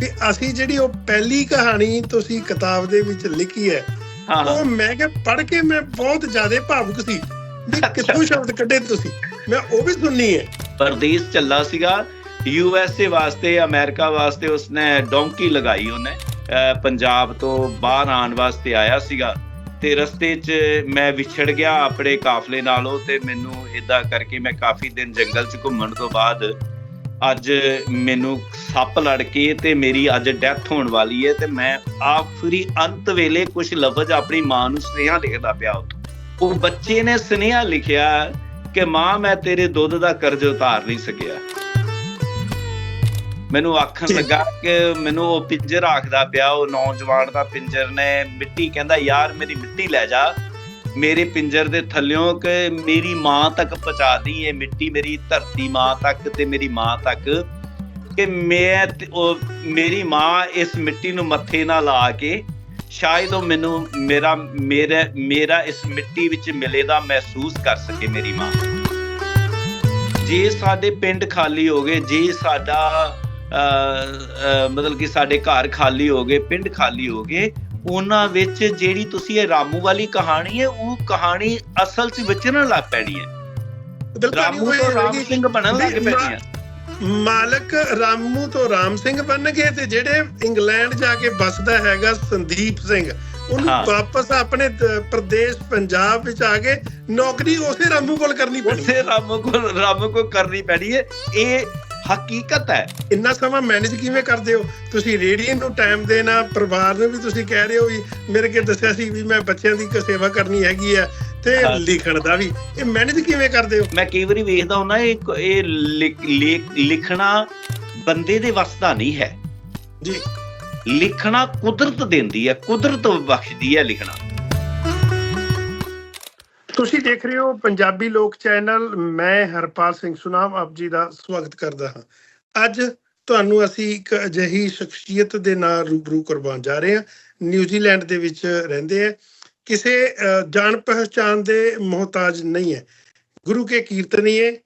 ਵੀ ਅਸੀਂ ਜਿਹੜੀ ਉਹ ਪਹਿਲੀ ਕਹਾਣੀ ਤੁਸੀਂ ਕਿਤਾਬ ਦੇ ਵਿੱਚ ਲਿਖੀ ਹੈ ਉਹ ਮੈਂ ਕਿਹਾ ਪੜ੍ਹ ਕੇ ਮੈਂ ਬਹੁਤ ਜ਼ਿਆਦਾ ਭਾਵੁਕ ਸੀ। ਵੀ। ਕਿੱਥੋਂ ਸ਼ਬਦ ਕੱਢੇ ਤੁਸੀਂ? ਮੈਂ ਉਹ ਵੀ ਸੁਣਨੀ ਹੈ। ਪਰਦੇਸ ਚੱਲਾ ਸੀਗਾ। ਯੂ ਐਸ ਏ ਵਾਸਤੇ ਅਮਰੀਕਾ ਵਾਸਤੇ ਉਸਨੇ ਡੋਂਕੀ ਲਗਾਈ ਉਹਨੇ। ਪੰਜਾਬ ਤੋਂ ਬਾਹਰ ਆਉਣ ਵਾਸਤੇ ਆਇਆ ਸੀਗਾ। ਤੇ ਰਸਤੇ 'ਚ ਮੈਂ ਵਿਛੜ ਗਿਆ ਆਪਣੇ ਕਾਫਲੇ ਨਾਲੋਂ ਤੇ ਮੈਨੂੰ ਇਦਾਂ ਕਰਕੇ ਮੈਂ ਕਾਫੀ ਦਿਨ ਜੰਗਲ 'ਚ ਘੁੰਮਣ ਤੋਂ ਬਾਅਦ ਅੱਜ ਮੈਨੂੰ ਸੱਪ ਲੜ ਕੇ ਤੇ ਮੇਰੀ ਅੱਜ ਡੈਥ ਹੋਣ ਵਾਲੀ ਹੈ ਤੇ ਮੈਂ ਆਖਰੀ ਅੰਤ ਵੇਲੇ ਕੁਝ ਲਫ਼ਜ਼ ਆਪਣੀ ਮਾਂ ਨੂੰ ਸੁਨੇਹਾ ਲਿਖਦਾ ਪਿਆ ਉੱਥੋਂ। ਉਹ ਬੱਚੇ ਨੇ ਸੁਨੇਹਾ ਲਿਖਿਆ ਕਿ ਮਾਂ ਮੈਂ ਤੇਰੇ ਦੁੱਧ ਦਾ ਕਰਜ਼ ਉਤਾਰ ਨਹੀਂ ਸਕਿਆ। ਮੈਨੂੰ ਆਖਣ। ਲੱਗਾ ਕਿ ਮੈਨੂੰ ਉਹ ਪਿੰਜਰ ਆਖਦਾ ਪਿਆ ਉਹ ਨੌਜਵਾਨ ਦਾ ਪਿੰਜਰ ਨੇ ਮਿੱਟੀ ਕਹਿੰਦਾ ਯਾਰ ਮੇਰੀ ਮਿੱਟੀ ਲੈ ਜਾ। ਮੇਰੇ ਪਿੰਜਰ ਦੇ ਥੱਲਿਓਂ ਕਿ ਮੇਰੀ ਮਾਂ ਤੱਕ ਪਹੁੰਚਾ ਦੀ ਇਹ ਮਿੱਟੀ ਮੇਰੀ ਧਰਤੀ ਮਾਂ ਤੱਕ ਤੇ ਮੇਰੀ ਮਾਂ ਤੱਕ ਕਿ ਮੈਂ ਉਹ ਮੇਰੀ ਮਾਂ ਇਸ ਮਿੱਟੀ ਨੂੰ ਮੱਥੇ ਨਾਲ ਲਾ ਕੇ ਸ਼ਾਇਦ ਉਹ ਮੈਨੂੰ ਮੇਰਾ ਮੇਰਾ ਮੇਰਾ ਇਸ ਮਿੱਟੀ ਵਿੱਚ ਮਿਲੇ ਦਾ ਮਹਿਸੂਸ ਕਰ ਸਕੇ ਮੇਰੀ ਮਾਂ। ਜੇ ਸਾਡੇ ਪਿੰਡ ਖਾਲੀ ਹੋ ਗਏ ਜੇ ਸਾਡਾ ਅਹ, ਮਤਲਬ ਕਿ ਸਾਡੇ ਘਰ ਖਾਲੀ ਹੋ ਗਏ ਪਿੰਡ ਖਾਲੀ ਹੋ ਗਏ ਉਹਨਾਂ ਵਿੱਚ ਜਿਹੜੀ ਤੁਸੀਂ ਇਹ ਰਾਮੂ ਵਾਲੀ ਕਹਾਣੀ ਹੈ ਉਹ ਕਹਾਣੀ ਅਸਲ 'ਚ ਵਿਚਰਨ ਲੱਗ ਪੈਣੀ ਹੈ। ਰਾਮੂ ਤੋਂ ਰਾਮ ਸਿੰਘ ਬਣਨ ਲੱਗ ਪੈਣੀ ਹੈ। ਮਾਲਕ ਰਾਮੂ ਤੋਂ ਰਾਮ ਸਿੰਘ ਬਣ ਗਏ ਤੇ ਜਿਹੜੇ ਇੰਗਲੈਂਡ ਜਾ ਕੇ ਵੱਸਦਾ ਹੈਗਾ ਸੰਦੀਪ ਸਿੰਘ ਉਹਨੂੰ। ਵਾਪਸ ਆਪਣੇ ਪ੍ਰਦੇਸ਼ ਪੰਜਾਬ ਵਿੱਚ ਆ ਕੇ ਨੌਕਰੀ ਉਸੇ ਰਾਮੂ ਕੋਲ ਕਰਨੀ ਪੈਣੀ ਉਸੇ ਰਾਮ ਕੋਲ ਰਾਮ ਕੋ ਕਰਨੀ ਪੈਣੀ ਹੈ। ਇਹ ਹਕੀਕਤ ਹੈ। ਇੰਨਾ ਸਮਾਂ ਮੈਨੇਜ ਕਿਵੇਂ ਕਰਦੇ ਹੋ? ਤੁਸੀਂ ਰੇਡੀਓ ਨੂੰ ਟਾਈਮ ਦੇਣਾ ਪਰਿਵਾਰ ਨੂੰ ਵੀ ਤੁਸੀਂ ਕਹਿ ਰਹੇ ਹੋ ਵੀ ਮੇਰੇ ਕੇ ਦੱਸਿਆ ਸੀ ਵੀ ਮੈਂ ਬੱਚਿਆਂ ਦੀ ਸੇਵਾ ਕਰਨੀ ਹੈਗੀ ਆ ਤੇ ਹਾਂ। ਲਿਖਣ ਦਾ ਵੀ। ਇਹ ਮੈਨੇਜ ਕਿਵੇਂ ਕਰਦੇ ਹੋ? ਮੈਂ ਕਈ ਵਾਰੀ ਵੇਖਦਾ ਹੁੰਦਾ ਇਹ ਇਹ ਲਿਖ- ਲਿਖ- ਲਿਖਣਾ ਬੰਦੇ ਦੇ ਵੱਸ ਦਾ ਨਹੀਂ ਹੈ। ਜੀ। ਲਿਖਣਾ ਕੁਦਰਤ ਦਿੰਦੀ ਹੈ ਕੁਦਰਤ ਬਖਸ਼ਦੀ ਹੈ ਲਿਖਣਾ। ਤੁਸੀਂ ਦੇਖ ਰਹੇ ਹੋ ਪੰਜਾਬੀ ਲੋਕ ਚੈਨਲ, ਮੈਂ ਹਰਪਾਲ ਸਿੰਘ ਸੁਨਾਮ ਆਪ ਜੀ ਦਾ ਸਵਾਗਤ ਕਰਦਾ ਹਾਂ। ਅੱਜ ਤੁਹਾਨੂੰ ਅਸੀਂ ਇੱਕ ਅਜਿਹੀ ਸ਼ਖਸੀਅਤ ਦੇ ਨਾਲ ਰੂਬਰੂ ਕਰਵਾਉਣ ਜਾ ਰਹੇ ਹਾਂ। ਨਿਊਜ਼ੀਲੈਂਡ ਦੇ ਵਿੱਚ ਰਹਿੰਦੇ ਆ। ਕਿਸੇ ਜਾਣ ਪਹਿਚਾਨ ਦੇ ਮੁਹਤਾਜ ਨਹੀਂ ਹੈ। ਗੁਰੂ ਕੇ ਕੀਰਤਨੀਏ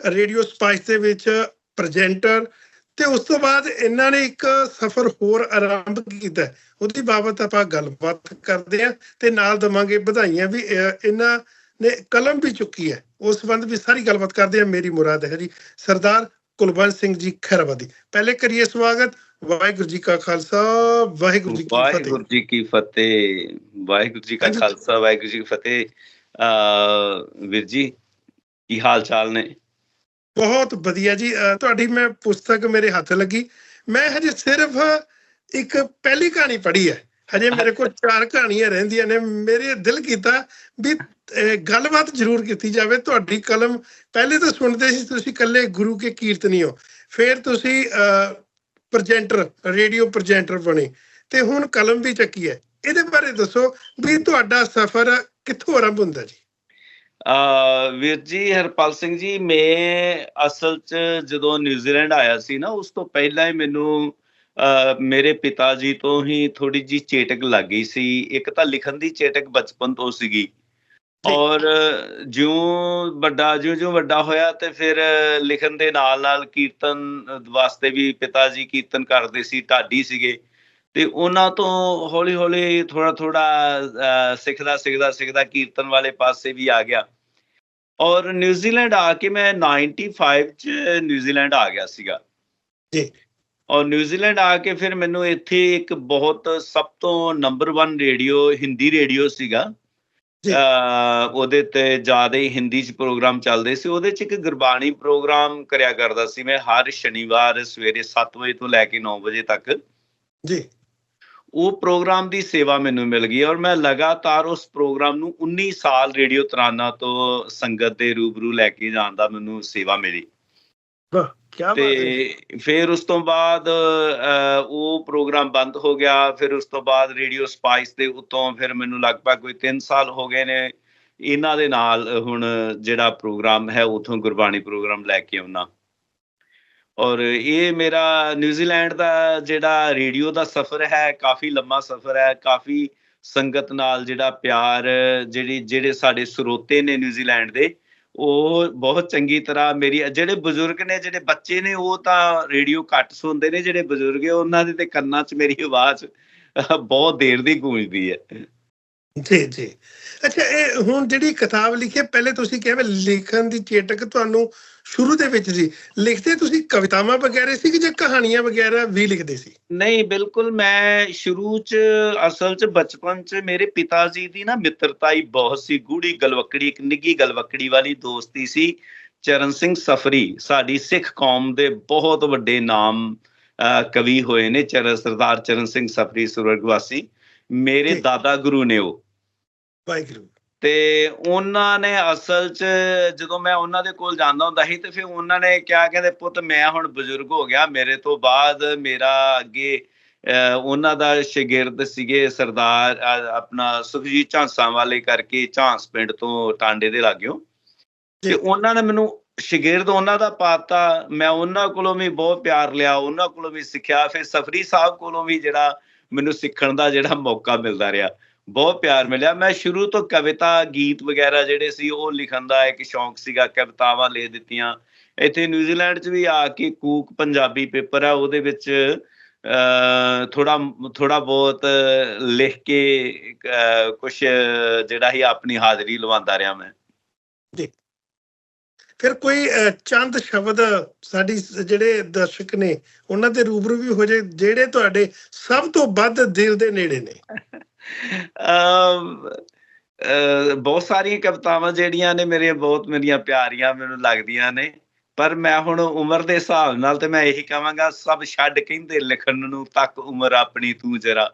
ਰੇਡੀਓ ਸਪਾਈਸ ਦੇ ਵਿੱਚ ਪ੍ਰੈਜ਼ੈਂਟਰ ਤੇ ਉਸ ਤੋਂ ਬਾਅਦ ਇਹਨਾਂ ਨੇ ਇੱਕ ਸਫ਼ਰ ਹੋਰ ਆਰੰਭ ਕੀਤਾ। ਉਹਦੀ ਬਾਬਤ ਆਪਾਂ ਗੱਲਬਾਤ ਕਰਦੇ ਹਾਂ ਤੇ ਨਾਲ ਦਵਾਂਗੇ ਵਧਾਈਆਂ ਵੀ ਇਹਨਾਂ ਨੇ ਕਲਮ ਵੀ ਚੁੱਕੀ ਹੈ। ਉਸ ਸੰਬੰਧ ਵੀ ਸਾਰੀ ਗੱਲਬਾਤ ਕਰਦੇ ਹਾਂ। ਮੇਰੀ ਮੁਰਾਦ ਹੈ ਜੀ ਸਰਦਾਰ ਕੁਲਵੰਤ ਸਿੰਘ ਜੀ ਖੈਰਵਾਦੀ। ਪਹਿਲੇ ਕਰੀਏ ਸਵਾਗਤ। ਵਾਹਿਗੁਰੂ ਜੀ ਕਾ ਖਾਲਸਾ ਵਾਹਿਗੁਰੂ ਜੀ ਕੀ ਫਤਿਹ। ਵਾਹਿਗੁਰੂ ਜੀ ਕੀ ਫਤਿਹ ਵਾਹਿਗੁਰੂ ਜੀ ਕਾ। ਖਾਲਸਾ ਵਾਹਿਗੁਰੂ ਜੀ ਕੀ ਫਤਿਹ। ਅ ਵੀਰ ਜੀ ਕੀ ਹਾਲ ਚਾਲ ਨੇ? ਬਹੁਤ ਵਧੀਆ ਜੀ। ਤੁਹਾਡੀ ਮੈਂ ਪੁਸਤਕ ਮੇਰੇ ਹੱਥ ਲੱਗੀ। ਮੈਂ ਹਜੇ ਸਿਰਫ ਇੱਕ ਪਹਿਲੀ ਕਹਾਣੀ ਪੜ੍ਹੀ ਹੈ। ਹਜੇ ਮੇਰੇ ਕੋਲ ਚਾਰ ਕਹਾਣੀਆਂ ਰਹਿੰਦੀਆਂ ਨੇ, ਮੇਰੇ ਦਿਲ ਕੀਤਾ ਵੀ ਗੱਲਬਾਤ ਜ਼ਰੂਰ ਕੀਤੀ ਜਾਵੇ। ਤੁਹਾਡੀ ਕਲਮ ਪਹਿਲੇ ਤਾਂ ਸੁਣਦੇ ਸੀ, ਤੁਸੀਂ ਇਕੱਲੇ ਗੁਰੂ ਕੇ ਕੀਰਤਨੀ ਹੋ। ਫਿਰ ਤੁਸੀਂ ਪ੍ਰੈਜ਼ੈਂਟਰ, ਰੇਡੀਓ ਪ੍ਰੈਜ਼ੈਂਟਰ ਬਣੇ। ਤੇ ਹੁਣ ਕਲਮ ਵੀ ਚੱਕੀ ਹੈ। ਇਹਦੇ ਬਾਰੇ ਦੱਸੋ ਵੀ ਤੁਹਾਡਾ ਸਫ਼ਰ ਕਿੱਥੋਂ ਆਰੰਭ ਹੁੰਦਾ ਜੀ? ਅ ਵੀਰ ਜੀ, ਹਰਪਾਲ ਸਿੰਘ ਜੀ, ਮੈਂ ਅਸਲ 'ਚ ਜਦੋਂ ਨਿਊਜ਼ੀਲੈਂਡ ਆਇਆ ਸੀ ਨਾ, ਉਸ ਤੋਂ ਪਹਿਲਾਂ ਹੀ ਮੈਨੂੰ ਮੇਰੇ ਪਿਤਾ ਜੀ ਤੋਂ ਹੀ ਥੋੜੀ ਜੀ ਚੇਟਕ ਲੱਗ ਗਈ ਸੀ। ਇੱਕ ਤਾਂ ਲਿਖਣ ਦੀ ਚੇਟਕ ਬਚਪਨ ਤੋਂ ਸੀਗੀ। ਔਰ ਜਿਉਂ ਵੱਡਾ ਜਿਉਂ ਜਿਉਂ ਵੱਡਾ ਹੋਇਆ ਤੇ ਫਿਰ ਲਿਖਣ ਦੇ ਨਾਲ ਨਾਲ ਕੀਰਤਨ ਵਾਸਤੇ ਵੀ ਪਿਤਾ ਜੀ ਕੀਰਤਨ ਕਰਦੇ ਸੀ ਢਾਡੀ ਸੀਗੇ। ਤੇ ਉਹਨਾਂ ਤੋਂ ਹੌਲੀ ਹੌਲੀ ਥੋੜਾ ਥੋੜਾ ਸਿੱਖਦਾ ਸਿੱਖਦਾ ਸਿੱਖਦਾ ਕੀਰਤਨ ਵਾਲੇ ਪਾਸੇ ਵੀ ਆ ਗਿਆ। ਔਰ ਨਿਊਜ਼ੀਲੈਂਡ ਆ ਕੇ ਮੈਂ 95 ਚ ਨਿਊਜ਼ੀਲੈਂਡ ਆ ਗਿਆ ਸੀਗਾ। ਜੀ। ਔਰ ਨਿਊਜ਼ੀਲੈਂਡ ਆ ਕੇ ਫਿਰ ਮੈਨੂੰ ਇੱਥੇ ਇੱਕ ਬਹੁਤ ਸਭ ਤੋਂ ਨੰਬਰ 1 ਰੇਡੀਓ ਹਿੰਦੀ ਰੇਡੀਓ ਸੀਗਾ। ਉਹਦੇ ਤੇ ਜ਼ਿਆਦਾ ਹੀ ਹਿੰਦੀ ਚ ਪ੍ਰੋਗਰਾਮ ਚੱਲਦੇ ਸੀ। ਉਹਦੇ ਚ ਇੱਕ ਗੁਰਬਾਣੀ ਪ੍ਰੋਗਰਾਮ ਕਰਿਆ ਕਰਦਾ ਸੀ ਮੈਂ ਹਰ ਸ਼ਨੀਵਾਰ ਸਵੇਰੇ 7 ਵਜੇ ਤੋਂ ਲੈ ਕੇ 9 ਵਜੇ ਤੱਕ। ਜੀ। ਉਹ ਪ੍ਰੋਗਰਾਮ ਦੀ ਸੇਵਾ ਮੈਨੂੰ ਮਿਲ ਗਈ ਔਰ ਮੈਂ ਲਗਾਤਾਰ ਉਸ ਪ੍ਰੋਗਰਾਮ ਨੂੰ 19 ਸਾਲ ਰੇਡੀਓ ਤਰਾਨਾ ਤੋਂ ਸੰਗਤ ਦੇ ਰੂਬਰੂ ਲੈ ਕੇ ਜਾਣ ਦਾ ਮੈਨੂੰ ਸੇਵਾ ਮਿਲੀ। ਵਾਹ। ਤੇ ਫਿਰ ਉਸ ਤੋਂ ਬਾਅਦ ਉਹ ਪ੍ਰੋਗਰਾਮ ਬੰਦ ਹੋ ਗਿਆ। ਫਿਰ ਉਸ ਤੋਂ ਬਾਅਦ ਰੇਡੀਓ ਸਪਾਈਸ ਦੇ ਉੱਤੋਂ ਫਿਰ ਮੈਨੂੰ ਲਗਭਗ ਕੋਈ 3 ਸਾਲ ਹੋ ਗਏ ਨੇ। ਇਹਨਾਂ ਦੇ ਨਾਲ ਹੁਣ ਜਿਹੜਾ ਪ੍ਰੋਗਰਾਮ ਹੈ ਉਥੋਂ ਗੁਰਬਾਣੀ ਪ੍ਰੋਗਰਾਮ ਲੈ ਕੇ ਆਉਣਾ। ਔਰ ਇਹ ਮੇਰਾ ਨਿਊਜ਼ੀਲੈਂਡ ਦਾ ਜਿਹੜਾ ਰੇਡੀਓ ਦਾ ਸਫ਼ਰ ਹੈ ਕਾਫੀ ਲੰਮਾ ਸਫ਼ਰ ਹੈ। ਕਾਫੀ ਸੰਗਤ ਨਾਲ ਜਿਹੜਾ ਪਿਆਰ ਜਿਹੜੀ ਜਿਹੜੇ ਸਾਡੇ ਸਰੋਤੇ ਨੇ ਨਿਊਜ਼ੀਲੈਂਡ ਦੇ ਉਹ ਬਹੁਤ ਚੰਗੀ ਤਰ੍ਹਾਂ ਮੇਰੀ, ਜਿਹੜੇ ਬਜ਼ੁਰਗ ਨੇ, ਜਿਹੜੇ ਬੱਚੇ ਨੇ, ਉਹ ਤਾਂ ਰੇਡੀਓ ਘੱਟ ਸੁਣਦੇ ਨੇ, ਜਿਹੜੇ ਬਜ਼ੁਰਗ ਹੈ, ਉਹਨਾਂ ਦੇ ਤੇ ਕੰਨਾਂ 'ਚ ਮੇਰੀ ਆਵਾਜ਼ ਬਹੁਤ ਦੇਰ ਦੀ ਗੂੰਜਦੀ ਹੈ। ਜੀ ਜੀ। ਅੱਛਾ, ਇਹ ਹੁਣ ਜਿਹੜੀ ਕਿਤਾਬ ਲਿਖੀ ਪਹਿਲੇ ਤੁਸੀਂ ਕਿਹਾ ਵੀ ਲਿਖਣ ਦੀ ਚੇਟਕ ਤੁਹਾਨੂੰ ਸ਼ੁਰੂ ਦੇ ਵਿੱਚ ਸੀ। ਲਿਖਦੇ ਤੁਸੀਂ ਕਵਿਤਾਵਾਂ ਵਗੈਰਾ ਸੀ ਕਿ ਜਾਂ ਕਹਾਣੀਆਂ ਵਗੈਰਾ ਵੀ ਲਿਖਦੇ ਸੀ? ਨਹੀਂ ਬਿਲਕੁਲ ਮੈਂ ਸ਼ੁਰੂ 'ਚ ਅਸਲ 'ਚ ਬਚਪਨ 'ਚ ਮੇਰੇ ਪਿਤਾ ਜੀ ਦੀ ਨਾ ਮਿੱਤਰਤਾ ਹੀ ਬਹੁਤ ਸੀ। ਗੂੜੀ ਗਲਵਕੜੀ ਇੱਕ ਨਿੱਗੀ ਗਲਵਕੜੀ ਵਾਲੀ ਦੋਸਤੀ ਸੀ ਚਰਨ ਸਿੰਘ ਸਫਰੀ। ਸਾਡੀ ਸਿੱਖ ਕੌਮ ਦੇ ਬਹੁਤ ਵੱਡੇ ਨਾਮ ਕਵੀ ਹੋਏ ਨੇ ਚਰਨ ਸਰਦਾਰ ਚਰਨ ਸਿੰਘ ਸਫਰੀ ਸੁਰਗਵਾਸੀ ਮੇਰੇ। ਦਾਦਾ ਗੁਰੂ ਨੇ ਉਹ। ਵਾਹਿਗੁਰੂ। ਤੇ ਉਹਨਾਂ ਨੇ ਅਸਲ 'ਚ ਜਦੋਂ ਮੈਂ ਉਹਨਾਂ ਦੇ ਕੋਲ ਜਾਂਦਾ ਹੁੰਦਾ ਸੀ ਤੇ ਫਿਰ ਉਹਨਾਂ ਨੇ ਕਿਹਾ ਕਹਿੰਦੇ ਪੁੱਤ ਮੈਂ ਹੁਣ ਬਜ਼ੁਰਗ ਹੋ ਗਿਆ ਮੇਰੇ ਤੋਂ ਬਾਅਦ ਮੇਰਾ ਅੱਗੇ ਉਹਨਾਂ ਦਾ ਸ਼ਾਗਿਰਦ ਸੀਗੇ ਸਰਦਾਰ ਆਪਣਾ ਸੁਖਜੀਤ ਝਾਂਸਾਂ ਵਾਲੇ ਕਰਕੇ ਝਾਂਸ ਪਿੰਡ ਤੋਂ ਟਾਂਡੇ ਦੇ ਲਾਗਿਓ। ਤੇ ਉਹਨਾਂ ਨੇ ਮੈਨੂੰ ਸ਼ਾਗਿਰਦ ਉਹਨਾਂ ਦਾ ਪਾਤਾ ਮੈਂ ਉਹਨਾਂ ਕੋਲੋਂ ਵੀ ਬਹੁਤ ਪਿਆਰ ਲਿਆ ਉਹਨਾਂ ਕੋਲੋਂ ਵੀ ਸਿੱਖਿਆ ਫਿਰ ਸਫਰੀ ਸਾਹਿਬ ਕੋਲੋਂ ਵੀ ਜਿਹੜਾ ਮੈਨੂੰ ਸਿੱਖਣ ਦਾ ਜਿਹੜਾ ਮੌਕਾ ਮਿਲਦਾ ਰਿਹਾ ਬਹੁਤ ਪਿਆਰ ਮਿਲਿਆ। ਮੈਂ ਸ਼ੁਰੂ ਤੋਂ ਕਵਿਤਾ, ਗੀਤ ਵਗੈਰਾ ਜਿਹੜੇ ਸੀ, ਉਹ ਲਿਖਣ ਦਾ ਇੱਕ ਸ਼ੌਂਕ ਸੀਗਾ, ਕਵਿਤਾਵਾਂ ਲਿਖ ਦਿੱਤੀਆਂ। ਇੱਥੇ ਨਿਊਜ਼ੀਲੈਂਡ 'ਚ ਵੀ ਆ ਕੇ ਕੂਕ ਪੰਜਾਬੀ ਪੇਪਰ ਆ, ਉਹਦੇ ਵਿੱਚ ਥੋੜਾ ਥੋੜਾ ਬਹੁਤ ਲਿਖ ਕੇ ਕੁਝ ਜਿਹੜਾ ਹੀ ਆਪਣੀ ਹਾਜ਼ਰੀ ਲਵਾਉਂਦਾ ਰਿਹਾ ਮੈਂ। ਫਿਰ ਕੋਈ ਚੰਦ ਸ਼ਬਦ ਸਾਡੀ ਜਿਹੜੇ ਦਰਸ਼ਕ ਨੇ, ਉਹਨਾਂ ਦੇ ਰੂਬਰੂ ਵੀ ਹੋ ਜੇ ਜਿਹੜੇ ਤੁਹਾਡੇ ਸਭ ਤੋਂ ਵੱਧ ਦਿਲ ਦੇ ਨੇੜੇ ਨੇ। ਬਹੁਤ ਸਾਰੀਆਂ ਕਵਿਤਾਵਾਂ ਜਿਹੜੀਆਂ ਨੇ ਮੇਰੇ ਬਹੁਤ ਮੇਰੀਆਂ ਪਿਆਰੀਆਂ ਮੈਨੂੰ ਲੱਗਦੀਆਂ ਨੇ, ਪਰ ਮੈਂ ਹੁਣ ਉਮਰ ਦੇ ਹਿਸਾਬ ਨਾਲ ਤੇ ਮੈਂ ਇਹੀ ਕਹਾਂਗਾ, ਸਭ ਛੱਡ ਕਹਿੰਦੇ ਲਿਖਣ ਨੂੰ ਤੱਕ ਉਮਰ ਆਪਣੀ ਤੂੰ ਜਰਾ।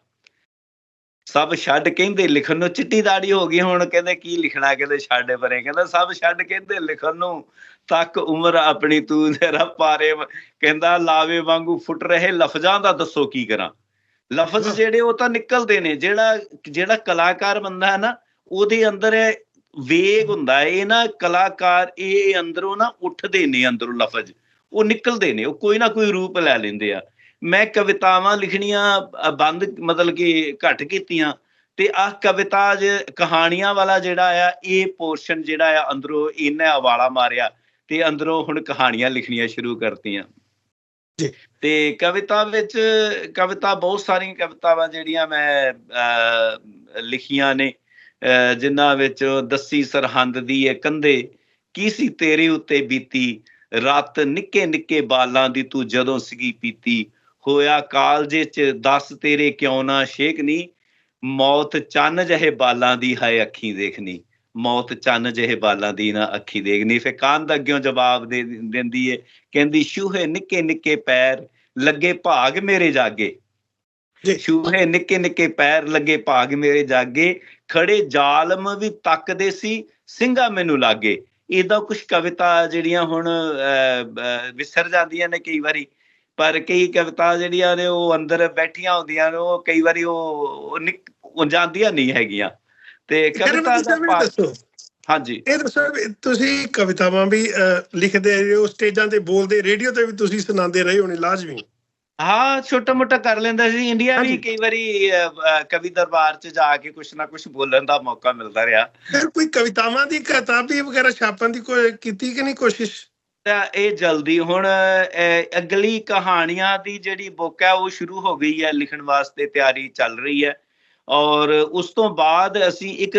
ਸਭ ਛੱਡ ਕਹਿੰਦੇ ਲਿਖਣ ਨੂੰ, ਚਿੱਟੀ ਦਾੜੀ ਹੋ ਗਈ ਹੁਣ, ਕਹਿੰਦੇ ਕੀ ਲਿਖਣਾ, ਕਹਿੰਦੇ ਛੱਡ ਪਰੇ, ਕਹਿੰਦਾ ਸਭ ਛੱਡ ਕਹਿੰਦੇ ਲਿਖਣ ਨੂੰ ਤੱਕ ਉਮਰ ਆਪਣੀ ਤੂੰ ਜਰਾ, ਪਾਰੇ ਕਹਿੰਦਾ ਲਾਵੇ ਵਾਂਗੂ ਫੁੱਟ ਰਹੇ ਲਫ਼ਜ਼ਾਂ ਦਾ ਦੱਸੋ ਕੀ ਕਰਾਂ। ਲਫ਼ਜ਼। ਜਿਹੜੇ ਉਹ ਤਾਂ ਨਿਕਲਦੇ ਨੇ ਜਿਹੜਾ ਜਿਹੜਾ ਕਲਾਕਾਰ ਬੰਦਾ ਹੈ ਨਾ ਉਹਦੇ ਅੰਦਰ ਇਹ ਵੇਗ ਹੁੰਦਾ ਹੈ ਇਹ ਨਾ ਕਲਾਕਾਰ ਇਹ ਅੰਦਰੋਂ ਨਾ ਉੱਠਦੇ ਨੇ ਅੰਦਰੋਂ ਲਫ਼ਜ਼ ਉਹ ਨਿਕਲਦੇ ਨੇ ਉਹ ਕੋਈ ਨਾ ਕੋਈ ਰੂਪ ਲੈ ਲੈਂਦੇ ਆ ਮੈਂ ਕਵਿਤਾਵਾਂ ਲਿਖਣੀਆਂ ਬੰਦ ਮਤਲਬ ਕਿ ਘੱਟ ਕੀਤੀਆਂ ਤੇ ਆਹ ਕਵਿਤਾ ਜ ਕਹਾਣੀਆਂ ਵਾਲਾ ਜਿਹੜਾ ਆ ਇਹ ਪੋਰਸ਼ਨ ਜਿਹੜਾ ਆ ਅੰਦਰੋਂ ਇਹਨੇ ਹਵਾਲਾ ਮਾਰਿਆ ਤੇ ਅੰਦਰੋਂ ਹੁਣ ਕਹਾਣੀਆਂ ਲਿਖਣੀਆਂ ਸ਼ੁਰੂ ਕਰਤੀਆਂ। ਤੇ ਕਵਿਤਾ ਵਿੱਚ ਕਵਿਤਾ ਬਹੁਤ ਸਾਰੀਆਂ ਕਵਿਤਾਵਾਂ ਜਿਹੜੀਆਂ ਮੈਂ ਲਿਖੀਆਂ ਨੇ ਅਹ, ਜਿਨ੍ਹਾਂ ਵਿੱਚ ਦੱਸੀ ਸਰਹੰਦ ਦੀ ਇਹ ਕੰਧੇ ਕੀ ਸੀ ਤੇਰੇ ਉੱਤੇ ਬੀਤੀ? ਰਾਤ ਨਿੱਕੇ ਨਿੱਕੇ ਬਾਲਾਂ ਦੀ ਤੂੰ ਜਦੋਂ ਸੀਗੀ ਪੀਤੀ? ਹੋਇਆ ਕਾਲਜੇ ਚ ਦੱਸ ਤੇਰੇ ਕਿਉਂ ਨਾ ਸ਼ੇਕਨੀ ਮੌਤ ਚੰਨ ਜਿਹੇ ਬਾਲਾਂ ਦੀ ਹੈ ਅੱਖੀ ਦੇਖਣੀ ਮੌਤ ਚੰਨ ਜਿਹੇ ਬਾਲਾਂ ਦੀ ਨਾ ਅੱਖੀ ਦੇਖਣੀ ਫੇ ਕੰਧ ਅੱਗਿਓਂ ਜਵਾਬ ਦੇ ਦਿੰਦੀ ਏ ਕਹਿੰਦੀ ਸ਼ੂਹੇ ਨਿੱਕੇ ਨਿੱਕੇ ਪੈਰ ਲੱਗੇ ਭਾਗ ਮੇਰੇ ਜਾਗੇ। ਸ਼ੂਹੇ ਨਿੱਕੇ ਨਿੱਕੇ ਪੈਰ ਲੱਗੇ ਭਾਗ ਮੇਰੇ ਜਾਗੇ। ਖੜੇ ਜ਼ਾਲਮ ਵੀ ਤੱਕਦੇ ਸੀ ਸਿੰਘਾ ਮੈਨੂੰ ਲਾਗੇ। ਇਹਦਾ ਕੁਝ ਕਵਿਤਾ ਜਿਹੜੀਆਂ ਹੁਣ ਵਿਸਰ ਜਾਂਦੀਆਂ ਨੇ ਕਈ ਵਾਰੀ। ਪਰ ਕਈ ਕਵਿਤਾ ਜਿਹੜੀਆਂ ਨੇ ਉਹ ਅੰਦਰ ਬੈਠੀਆਂ ਹੁੰਦੀਆਂ ਨੇ ਉਹ ਕਈ ਵਾਰੀ ਉਹ ਉਹ ਜਾਂਦੀਆਂ ਨਹੀਂ ਹੈਗੀਆਂ। ਤੇ ਕਵਿਤਾ ਦਾ ਦੱਸੋ। ਹਾਂਜੀ। ਇਹ ਦੱਸੋ ਤੁਸੀਂ ਕਵਿਤਾਵਾਂ ਵੀ ਲਿਖਦੇ ਰਹੇ ਹੋ ਸਟੇਜਾਂ ਤੇ ਬੋਲਦੇ ਰੇਡੀਓ ਤੇ ਵੀ ਤੁਸੀਂ ਸੁਣਾਉਂਦੇ ਰਹੇ ਹੋਣੇ ਲਾਜ਼ਮੀ। ਹਾਂ ਛੋਟਾ ਮੋਟਾ ਕਰ ਲੈਂਦਾ ਸੀ। ਇੰਡੀਆ ਵੀ। ਕਈ ਵਾਰੀ ਕਵੀ ਦਰਬਾਰ 'ਚ ਜਾ ਕੇ ਕੁਛ ਨਾ ਕੁਛ ਬੋਲਣ ਦਾ ਮੌਕਾ ਮਿਲਦਾ ਰਿਹਾ। ਫਿਰ ਕੋਈ ਕਵਿਤਾਵਾਂ ਦੀ ਕਿਤਾਬੀ ਵਗੈਰਾ ਛਾਪਣ ਦੀ ਕੋਈ ਕੀਤੀ ਕਿ ਨਹੀਂ ਕੋਸ਼ਿਸ਼? ਤਾਂ ਇਹ ਜਲਦੀ ਹੁਣ ਅਗਲੀ ਕਹਾਣੀਆਂ ਦੀ ਜਿਹੜੀ ਬੁੱਕ ਹੈ ਉਹ ਸ਼ੁਰੂ ਹੋ ਗਈ ਹੈ। ਲਿਖਣ ਵਾਸਤੇ ਤਿਆਰੀ ਚੱਲ ਰਹੀ ਹੈ। ਔਰ ਉਸ ਤੋਂ ਬਾਅਦ ਅਸੀਂ ਇੱਕ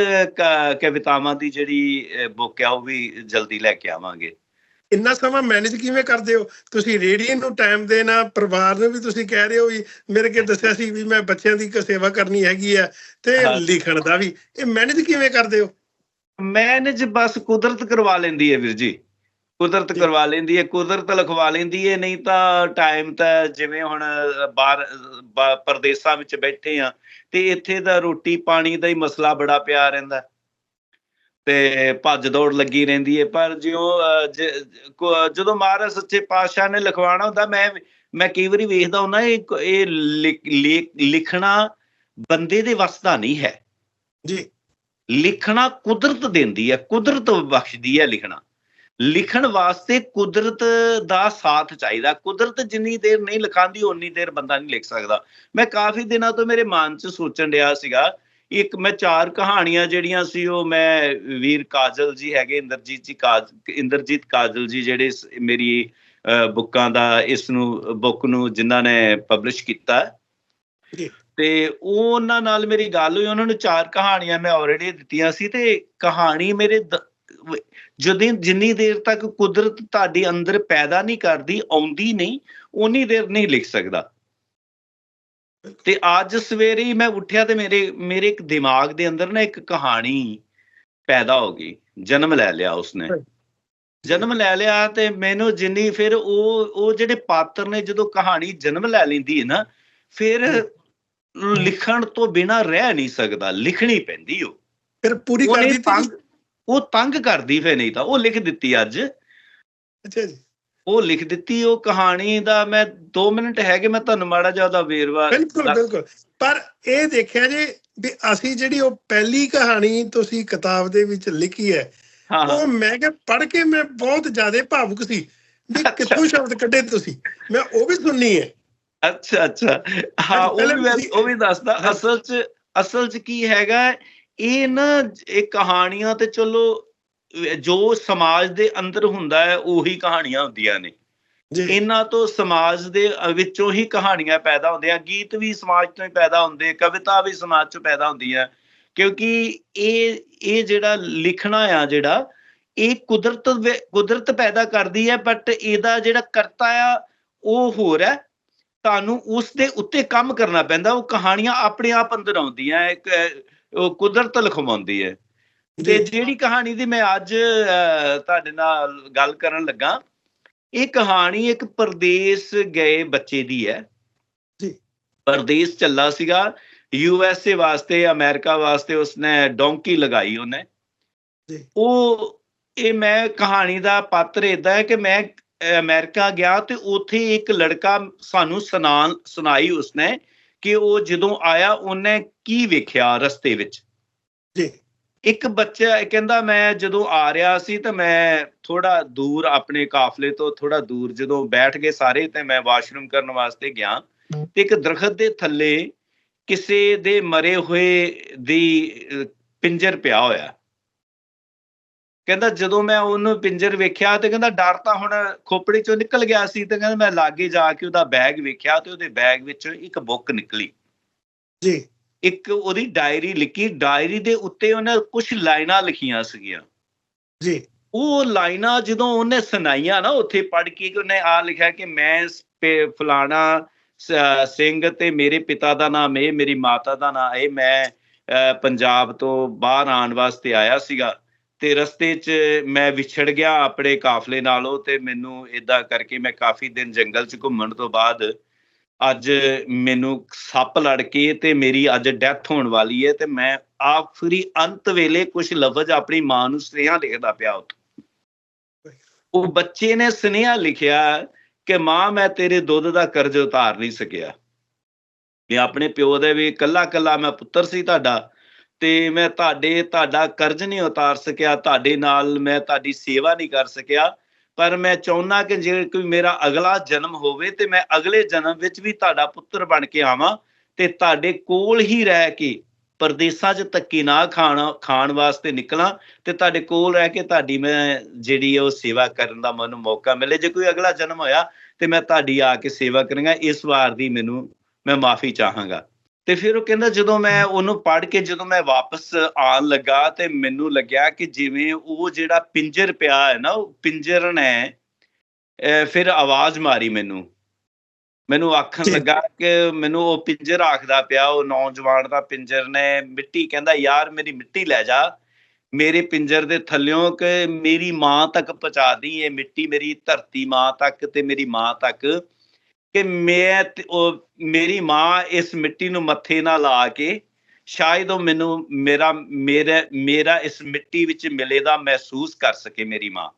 ਕਵਿਤਾਵਾਂ ਦੀ ਜਿਹੜੀ ਬੁੱਕ ਹੈ ਉਹ ਵੀ ਜਲਦੀ ਲੈ ਕੇ ਆਵਾਂਗੇ। ਇੰਨਾ ਸਮਾਂ ਮੈਨੇਜ ਕਿਵੇਂ ਕਰਦੇ ਹੋ? ਤੁਸੀਂ ਰੇਡੀਓ ਨੂੰ ਟਾਈਮ ਦੇਣਾ ਪਰਿਵਾਰ ਨੂੰ ਵੀ ਤੁਸੀਂ ਕਹਿ ਰਹੇ ਹੋ ਵੀ ਮੇਰੇ ਕੇ ਦੱਸਿਆ ਸੀ ਵੀ ਮੈਂ ਬੱਚਿਆਂ ਦੀ ਸੇਵਾ ਕਰਨੀ ਹੈਗੀ ਆ ਤੇ ਹਾਂ। ਲਿਖਣ ਦਾ ਵੀ। ਇਹ ਮੈਨੇਜ ਕਿਵੇਂ ਕਰਦੇ ਹੋ? ਮੈਨੇਜ ਬਸ ਕੁਦਰਤ ਕਰਵਾ ਲੈਂਦੀ ਹੈ ਵੀਰ ਜੀ। ਕੁਦਰਤ। ਕਰਵਾ ਲੈਂਦੀ ਹੈ ਕੁਦਰਤ ਲਿਖਵਾ ਲੈਂਦੀ ਹੈ ਨਹੀਂ ਤਾਂ ਟਾਈਮ ਤਾਂ ਜਿਵੇਂ ਹੁਣ ਬਾਹਰ ਪਰਦੇਸਾਂ ਵਿੱਚ ਬੈਠੇ ਆ ਤੇ ਇੱਥੇ ਦਾ ਰੋਟੀ ਪਾਣੀ ਦਾ ਹੀ ਮਸਲਾ ਬੜਾ ਪਿਆ ਰਹਿੰਦਾ। ਤੇ ਭੱਜ ਦੌੜ ਲੱਗੀ ਰਹਿੰਦੀ ਹੈ ਪਰ ਜਿਉਂ ਜਦੋਂ ਮਹਾਰਾਜ ਸੱਚੇ ਪਾਤਸ਼ਾਹ ਨੇ ਲਿਖਵਾਣਾ ਹੁੰਦਾ ਮੈਂ ਮੈਂ ਕਈ ਵਾਰੀ ਵੇਖਦਾ ਹੁੰਦਾ ਇਹ ਇਹ ਲਿਖ- ਲਿਖ- ਲਿਖਣਾ ਬੰਦੇ ਦੇ ਵੱਸ ਦਾ ਨਹੀਂ ਹੈ। ਜੀ। ਲਿਖਣਾ ਕੁਦਰਤ ਦਿੰਦੀ ਹੈ ਕੁਦਰਤ ਬਖਸ਼ਦੀ ਹੈ ਲਿਖਣਾ। ਲਿਖਣ ਵਾਸਤੇ ਕੁਦਰਤ ਦਾ ਸਾਥ ਚਾਹੀਦਾ ਕੁਦਰਤ ਜਿੰਨੀ ਦੇਰ ਨਹੀਂ ਲਿਖਾਂਦੀ ਓਨੀ ਦੇਰ ਬੰਦਾ ਨਹੀਂ ਲਿਖ ਸਕਦਾ ਮੈਂ ਕਾਫੀ ਦਿਨਾਂ ਤੋਂ ਮੇਰੇ ਮਨ 'ਚ ਸੋਚਣ ਰਿਹਾ ਸੀਗਾ ਇੱਕ ਮੈਂ ਚਾਰ ਕਹਾਣੀਆਂ ਜਿਹੜੀਆਂ ਸੀ ਉਹ ਮੈਂ ਵੀਰ ਕਾਜਲ ਜੀ ਹੈਗੇ ਇੰਦਰਜੀਤ ਜੀ ਕਾਜ ਇੰਦਰਜੀਤ ਕਾਜਲ ਜੀ ਜਿਹੜੇ ਮੇਰੀ ਬੁੱਕਾਂ ਦਾ ਇਸ ਨੂੰ ਬੁੱਕ ਨੂੰ ਜਿਨ੍ਹਾਂ ਨੇ ਪਬਲਿਸ਼ ਕੀਤਾ। ਜੀ। ਤੇ ਉਹ ਉਹਨਾਂ ਨਾਲ ਮੇਰੀ ਗੱਲ ਹੋਈ ਉਹਨਾਂ ਨੂੰ ਚਾਰ ਕਹਾਣੀਆਂ ਮੈਂ ਆਲਰੇਡੀ ਦਿੱਤੀਆਂ ਸੀ ਤੇ ਕਹਾਣੀ ਮੇਰੇ ਜਦੋਂ ਜਿੰਨੀ ਦੇਰ ਤੱਕ ਕੁਦਰਤ ਤੁਹਾਡੇ ਅੰਦਰ ਪੈਦਾ ਨਹੀਂ ਕਰਦੀ ਆਉਂਦੀ ਨਹੀਂ ਉਨੀ ਦੇਰ ਨਹੀਂ ਲਿਖ ਸਕਦਾ। ਤੇ ਅੱਜ ਸਵੇਰੇ ਹੀ ਮੈਂ ਉੱਠਿਆ ਤੇ ਮੇਰੇ ਮੇਰੇ ਇੱਕ ਦਿਮਾਗ ਦੇ ਅੰਦਰ ਨਾ ਇੱਕ ਕਹਾਣੀ ਪੈਦਾ ਹੋ ਗਈ ਜਨਮ ਲੈ ਲਿਆ ਉਸਨੇ। ਜਨਮ ਲੈ ਲਿਆ ਤੇ ਮੈਨੂੰ ਜਿੰਨੀ ਫਿਰ ਉਹ ਉਹ ਜਿਹੜੇ ਪਾਤਰ ਨੇ ਜਦੋਂ ਕਹਾਣੀ ਜਨਮ ਲੈ ਲੈਂਦੀ ਹੈ ਨਾ ਫਿਰ ਲਿਖਣ ਤੋਂ ਬਿਨਾ ਰਹਿ ਨਹੀਂ ਸਕਦਾ ਲਿਖਣੀ ਪੈਂਦੀ ਉਹ। ਫਿਰ ਪੂਰੀ ਕਰ ਉਹਨੇ ਦਿੱਤੀ ਤੰਗ ਉਹ ਤੰਗ ਕਰਦੀ ਫੇ ਨਹੀਂ ਤਾਂ ਉਹ ਲਿਖ ਦਿੱਤੀ ਅੱਜ। ਅੱਛਾ ਜੀ। ਉਹ ਲਿਖ ਦਿੱਤੀ ਉਹ ਕਹਾਣੀ ਦਾ ਮੈਂ 2 ਮਿੰਟ ਹੈਗੇ ਮੈਂ ਤੁਹਾਨੂੰ ਮਾੜਾ ਜਿਹਾ ਉਹਦਾ ਵੇਰਵਾ ਬਿਲਕੁਲ ਬਿਲਕੁਲ। ਪਰ ਇਹ ਦੇਖਿਆ ਜੀ ਵੀ ਅਸੀਂ ਜਿਹੜੀ ਉਹ ਪਹਿਲੀ ਕਹਾਣੀ ਤੁਸੀਂ ਕਿਤਾਬ ਦੇ ਵਿੱਚ ਲਿਖੀ ਹੈ ਉਹ ਮੈਂ ਕਿਹਾ ਪੜ੍ਹ ਕੇ ਮੈਂ ਬਹੁਤ ਜ਼ਿਆਦਾ ਭਾਵੁਕ ਸੀ ਵੀ। ਕਿੱਥੋਂ ਸ਼ਬਦ ਕੱਢੇ ਤੁਸੀਂ? ਮੈਂ ਉਹ ਵੀ ਸੁਣਨੀ ਹੈ। ਅੱਛਾ ਅੱਛਾ। ਹਾਂ ਉਹ ਵੀ ਉਹ ਵੀ ਦੱਸਦਾ। ਅਸਲ 'ਚ ਅਸਲ 'ਚ ਕੀ ਹੈਗਾ ਇਹ ਨਾ ਇਹ ਕਹਾਣੀਆਂ ਤੇ ਚਲੋ ਜੋ ਸਮਾਜ ਦੇ ਅੰਦਰ ਹੁੰਦਾ ਹੈ ਉਹੀ ਕਹਾਣੀਆਂ ਹੁੰਦੀਆਂ ਨੇ। ਇਹਨਾਂ ਤੋਂ ਸਮਾਜ ਦੇ ਵਿੱਚੋਂ ਹੀ ਕਹਾਣੀਆਂ ਪੈਦਾ ਹੁੰਦੀਆਂ ਗੀਤ ਵੀ ਸਮਾਜ ਤੋਂ ਹੀ ਪੈਦਾ ਹੁੰਦੇ ਕਵਿਤਾ ਵੀ ਸਮਾਜ ਚੋਂ ਪੈਦਾ ਹੁੰਦੀਆਂ ਕਿਉਂਕਿ ਇਹ ਇਹ ਜਿਹੜਾ ਲਿਖਣਾ ਆ ਜਿਹੜਾ ਇਹ ਕੁਦਰਤ ਕੁਦਰਤ ਪੈਦਾ ਕਰਦੀ ਹੈ ਬਟ ਇਹਦਾ ਜਿਹੜਾ ਕਰਤਾ ਆ ਉਹ ਹੋਰ ਹੈ। ਤੁਹਾਨੂੰ ਉਸ ਦੇ ਉੱਤੇ ਕੰਮ ਕਰਨਾ ਪੈਂਦਾ ਉਹ ਕਹਾਣੀਆਂ ਆਪਣੇ ਆਪ ਅੰਦਰ ਆਉਂਦੀਆਂ ਇੱਕ ਉਹ ਕੁਦਰਤ ਲਿਖਵਾਉਂਦੀ ਹੈ। ਤੇ ਜਿਹੜੀ ਕਹਾਣੀ ਦੀ ਮੈਂ ਅੱਜ ਤੁਹਾਡੇ ਨਾਲ ਗੱਲ ਕਰਨ ਲੱਗਾ ਇਹ ਕਹਾਣੀ ਇੱਕ ਪਰਦੇਸ ਗਏ ਬੱਚੇ ਦੀ ਹੈ। ਜੀ। ਪਰਦੇਸ ਚੱਲਾ ਸੀਗਾ ਯੂ ਐਸ ਏ ਵਾਸਤੇ ਅਮਰੀਕਾ ਵਾਸਤੇ ਉਸਨੇ ਡੋਂਕੀ ਲਗਾਈ ਉਹਨੇ। ਜੀ। ਉਹ ਇਹ ਮੈਂ ਕਹਾਣੀ ਦਾ ਪਾਤਰ ਇਦਾਂ ਹੈ ਕਿ ਮੈਂ ਅਮਰੀਕਾ ਗਿਆ ਤੇ ਉੱਥੇ ਇੱਕ ਲੜਕਾ ਸਾਨੂੰ ਸੁਣਾਨ ਸੁਣਾਈ ਉਸਨੇ। ਕਿ ਉਹ ਜਦੋਂ ਆਇਆ ਉਹਨੇ ਕੀ ਵੇਖਿਆ ਰਸਤੇ ਵਿੱਚ? ਜੀ। ਇੱਕ ਬੱਚਾ ਕਹਿੰਦਾ ਮੈਂ ਜਦੋਂ ਆ ਰਿਹਾ ਸੀ ਤਾਂ ਮੈਂ ਥੋੜਾ ਦੂਰ ਆਪਣੇ ਕਾਫਲੇ ਤੋਂ ਥੋੜਾ ਦੂਰ ਜਦੋਂ ਬੈਠ ਗਏ ਸਾਰੇ ਤੇ ਮੈਂ ਵਾਸ਼ਰੂਮ ਕਰਨ ਵਾਸਤੇ ਗਿਆ ਤੇ ਇੱਕ ਦਰਖਤ ਦੇ ਥੱਲੇ ਕਿਸੇ ਦੇ ਮਰੇ ਹੋਏ ਦੀ ਪਿੰਜਰ ਪਿਆ ਹੋਇਆ। ਕਹਿੰਦਾ ਜਦੋਂ ਮੈਂ ਉਹਨੂੰ ਪਿੰਜਰ ਵੇਖਿਆ ਤੇ ਕਹਿੰਦਾ ਡਰ ਤਾਂ ਹੁਣ ਖੋਪੜੀ ਚੋਂ ਨਿਕਲ ਗਿਆ ਸੀ ਤੇ ਕਹਿੰਦਾ ਮੈਂ ਲਾਗੇ ਜਾ ਕੇ ਉਹਦਾ ਬੈਗ ਵੇਖਿਆ ਤੇ ਉਹਦੇ ਬੈਗ ਵਿੱਚੋਂ ਇੱਕ ਬੁੱਕ ਨਿਕਲੀ। ਜੀ। ਇੱਕ ਉਹਦੀ ਡਾਇਰੀ ਲਿਖੀ ਡਾਇਰੀ ਦੇ ਉੱਤੇ ਉਹਨੇ ਕੁਝ ਲਾਈਨਾਂ ਲਿਖੀਆਂ ਸੀਗੀਆਂ। ਜੀ। ਉਹ ਲਾਈਨਾਂ ਜਦੋਂ ਉਹਨੇ ਸੁਣਾਈਆਂ ਨਾ ਉੱਥੇ ਪੜ੍ਹ ਕੇ ਕਿ ਉਹਨੇ ਆ ਲਿਖਿਆ ਕਿ ਮੈਂ ਫਲਾਣਾ ਸਿੰਘ ਤੇ ਮੇਰੇ ਪਿਤਾ ਦਾ ਨਾਮ ਇਹ ਮੇਰੀ ਮਾਤਾ ਦਾ ਨਾਮ ਇਹ ਮੈਂ ਪੰਜਾਬ ਤੋਂ ਬਾਹਰ ਆਉਣ ਵਾਸਤੇ ਆਇਆ ਸੀਗਾ। ਤੇ ਰਸਤੇ 'ਚ ਮੈਂ ਵਿਛੜ ਗਿਆ ਆਪਣੇ ਕਾਫਲੇ ਨਾਲੋਂ ਤੇ ਮੈਨੂੰ ਇਦਾਂ ਕਰਕੇ ਮੈਂ ਕਾਫੀ ਦਿਨ ਜੰਗਲ 'ਚ ਘੁੰਮਣ ਤੋਂ ਬਾਅਦ ਅੱਜ ਮੈਨੂੰ ਸੱਪ ਲੜ ਕੇ ਤੇ ਮੇਰੀ ਅੱਜ ਡੈਥ ਹੋਣ ਵਾਲੀ ਹੈ ਤੇ ਮੈਂ ਆਖਰੀ ਅੰਤ ਵੇਲੇ ਕੁਝ ਲਫ਼ਜ਼ ਆਪਣੀ ਮਾਂ ਨੂੰ ਸੁਨੇਹਾ ਲਿਖਦਾ ਪਿਆ ਉੱਥੇ। ਉਹ ਬੱਚੇ ਨੇ ਸੁਨੇਹਾ ਲਿਖਿਆ ਕਿ ਮਾਂ, ਮੈਂ ਤੇਰੇ ਦੁੱਧ ਦਾ ਕਰਜ਼ ਉਤਾਰ ਨਹੀਂ ਸਕਿਆ। ਮੈਂ ਆਪਣੇ ਪਿਓ ਦੇ ਵੀ ਕੱਲਾ ਕੱਲਾ ਮੈਂ ਪੁੱਤਰ ਸੀ ਤੁਹਾਡਾ ਤੇ ਮੈਂ ਤੁਹਾਡੇ, ਤੁਹਾਡਾ ਕਰਜ਼ ਨਹੀਂ ਉਤਾਰ ਸਕਿਆ, ਤੁਹਾਡੇ ਨਾਲ ਮੈਂ ਤੁਹਾਡੀ ਸੇਵਾ ਨਹੀਂ ਕਰ ਸਕਿਆ। ਪਰ ਮੈਂ ਚਾਹੁੰਦਾ ਕਿ ਜੇ ਕੋਈ ਮੇਰਾ ਅਗਲਾ ਜਨਮ ਹੋਵੇ ਤੇ ਮੈਂ ਅਗਲੇ ਜਨਮ ਵਿੱਚ ਵੀ ਤੁਹਾਡਾ ਪੁੱਤਰ ਬਣ ਕੇ ਆਵਾਂ ਤੇ ਤੁਹਾਡੇ ਕੋਲ ਹੀ ਰਹਿ ਕੇ ਪਰਦੇਸਾਂ 'ਚ ਧੱਕੇ ਨਾ ਖਾਣ ਖਾਣ ਵਾਸਤੇ ਨਿਕਲਾਂ ਤੇ ਤੁਹਾਡੇ ਕੋਲ ਰਹਿ ਕੇ ਤੁਹਾਡੀ ਮੈਂ ਜਿਹੜੀ ਹੈ ਉਹ ਸੇਵਾ ਕਰਨ ਦਾ ਮੈਨੂੰ ਮੌਕਾ ਮਿਲੇ। ਜੇ ਕੋਈ ਅਗਲਾ ਜਨਮ ਹੋਇਆ ਤੇ ਮੈਂ ਤੁਹਾਡੀ ਆ ਕੇ ਸੇਵਾ ਕਰਾਂਗਾ, ਇਸ ਵਾਰ ਦੀ ਮੈਨੂੰ ਮੈਂ ਮਾਫੀ ਚਾਹਾਂਗਾ। ਤੇ ਫਿਰ ਉਹ ਕਹਿੰਦਾ ਜਦੋਂ ਮੈਂ ਉਹਨੂੰ ਪੜ੍ਹ ਕੇ ਜਦੋਂ ਮੈਂ ਵਾਪਸ ਆਉਣ ਲੱਗਾ ਤੇ ਮੈਨੂੰ ਲੱਗਿਆ ਕਿ ਜਿਵੇਂ ਉਹ ਜਿਹੜਾ ਪਿੰਜਰ ਪਿਆ ਹੈ ਨਾ ਉਹ ਪਿੰਜਰ ਨੇ ਫਿਰ ਆਵਾਜ਼ ਮਾਰੀ ਮੈਨੂੰ। ਮੈਨੂੰ ਆਖਣ। ਲੱਗਾ ਕਿ ਮੈਨੂੰ ਉਹ ਪਿੰਜਰ ਆਖਦਾ ਪਿਆ ਉਹ ਨੌਜਵਾਨ ਦਾ ਪਿੰਜਰ ਨੇ ਮਿੱਟੀ ਕਹਿੰਦਾ ਯਾਰ ਮੇਰੀ ਮਿੱਟੀ ਲੈ ਜਾ। ਮੇਰੇ ਪਿੰਜਰ ਦੇ ਥੱਲਿਓਂ ਕਿ ਮੇਰੀ ਮਾਂ ਤੱਕ ਪਹੁੰਚਾ ਦੀ ਇਹ ਮਿੱਟੀ ਮੇਰੀ ਧਰਤੀ ਮਾਂ ਤੱਕ ਤੇ ਮੇਰੀ ਮਾਂ ਤੱਕ। ਕਿ ਮੈਂ ਮੇਰੀ ਮਾਂ ਇਸ ਮਿੱਟੀ ਨੂੰ ਮੱਥੇ ਨਾਲ ਲਾ ਕੇ ਸ਼ਾਇਦ ਉਹ ਮੈਨੂੰ ਮੇਰਾ ਮੇਰਾ ਮੇਰਾ ਇਸ ਮਿੱਟੀ ਵਿੱਚ ਮਿਲੇ ਦਾ ਮਹਿਸੂਸ ਕਰ ਸਕੇ ਮੇਰੀ ਮਾਂ।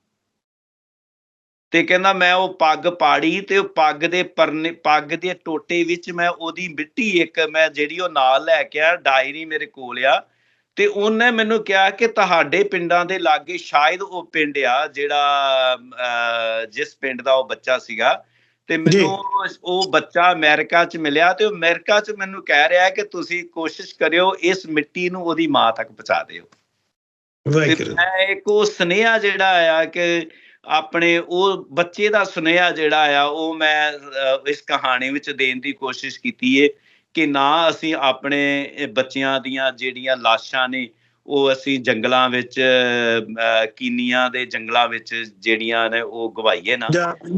ਤੇ ਕਹਿੰਦਾ ਮੈਂ ਉਹ ਪੱਗ ਪਾੜੀ ਤੇ ਉਹ ਪੱਗ ਦੇ ਪਰਨੇ ਪੱਗ ਦੇ ਟੋਟੇ ਵਿੱਚ ਮੈਂ ਉਹਦੀ ਮਿੱਟੀ ਇੱਕ ਮੈਂ ਜਿਹੜੀ ਉਹ ਨਾਲ ਲੈ ਕੇ ਆ ਡਾਇਰੀ ਮੇਰੇ ਕੋਲ ਆ। ਤੇ ਉਹਨੇ ਮੈਨੂੰ ਕਿਹਾ ਕਿ ਤੁਹਾਡੇ ਪਿੰਡਾਂ ਦੇ ਲਾਗੇ ਸ਼ਾਇਦ ਉਹ ਪਿੰਡ ਆ ਜਿਹੜਾ ਅਹ, ਜਿਸ ਪਿੰਡ ਦਾ ਉਹ ਬੱਚਾ ਸੀਗਾ। ਤੇ ਮੈਨੂੰ ਉਹ ਬੱਚਾ ਅਮਰੀਕਾ 'ਚ ਮਿਲਿਆ ਤੇ ਉਹ ਅਮਰੀਕਾ 'ਚ ਮੈਨੂੰ ਕਹਿ ਰਿਹਾ ਕਿ ਤੁਸੀਂ ਕੋਸ਼ਿਸ਼ ਕਰਿਓ ਇਸ ਮਿੱਟੀ ਨੂੰ ਉਹਦੀ ਮਾਂ ਤੱਕ ਪਹੁੰਚਾ ਦਿਓ। ਵਾਹਿਗੁਰੂ। ਮੈਂ ਇੱਕ ਉਹ ਸੁਨੇਹਾ ਜਿਹੜਾ ਆ ਕਿ ਆਪਣੇ ਉਹ ਬੱਚੇ ਦਾ ਸੁਨੇਹਾ ਜਿਹੜਾ ਆ ਉਹ ਮੈਂ ਇਸ ਕਹਾਣੀ ਵਿੱਚ ਦੇਣ ਦੀ ਕੋਸ਼ਿਸ਼ ਕੀਤੀ ਏ ਕਿ ਨਾ ਅਸੀਂ ਆਪਣੇ ਬੱਚਿਆਂ ਦੀਆਂ ਜਿਹੜੀਆਂ ਲਾਸ਼ਾਂ ਨੇ ਉਹ ਅਸੀਂ ਜੰਗਲਾਂ ਵਿੱਚ ਕੀਨੀਆਂ ਦੇ ਜੰਗਲਾਂ ਵਿੱਚ ਜਿਹੜੀਆਂ ਨੇ ਉਹ ਗਵਾਈਏ ਨਾ।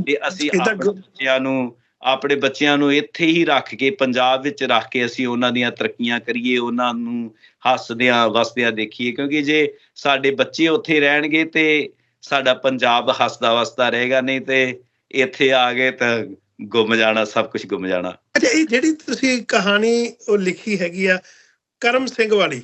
ਤੇ ਅਸੀਂ ਆਪਣੇ ਬੱਚਿਆਂ ਨੂੰ ਆਪਣੇ ਬੱਚਿਆਂ ਨੂੰ ਇੱਥੇ ਹੀ ਰੱਖ ਕੇ ਪੰਜਾਬ ਵਿੱਚ ਰੱਖ ਕੇ ਅਸੀਂ ਉਹਨਾਂ ਦੀਆਂ ਤਰੱਕੀਆਂ ਕਰੀਏ ਉਹਨਾਂ ਨੂੰ ਹੱਸਦਿਆਂ ਵਸਦਿਆਂ ਦੇਖੀਏ। ਕਿਉਂਕਿ ਜੇ ਸਾਡੇ ਬੱਚੇ ਉੱਥੇ ਰਹਿਣਗੇ ਤੇ ਸਾਡਾ ਪੰਜਾਬ ਹੱਸਦਾ ਵਸਦਾ ਰਹੇਗਾ ਨਹੀਂ ਤੇ ਇੱਥੇ ਆ ਗਏ ਤਾਂ ਗੁੰਮ ਜਾਣਾ ਸਭ ਕੁਝ ਗੁੰਮ ਜਾਣਾ। ਅੱਛਾ ਇਹ ਜਿਹੜੀ ਤੁਸੀਂ ਕਹਾਣੀ ਉਹ ਲਿਖੀ ਹੈਗੀ ਆ ਕਰਮ ਸਿੰਘ ਵਾਲੀ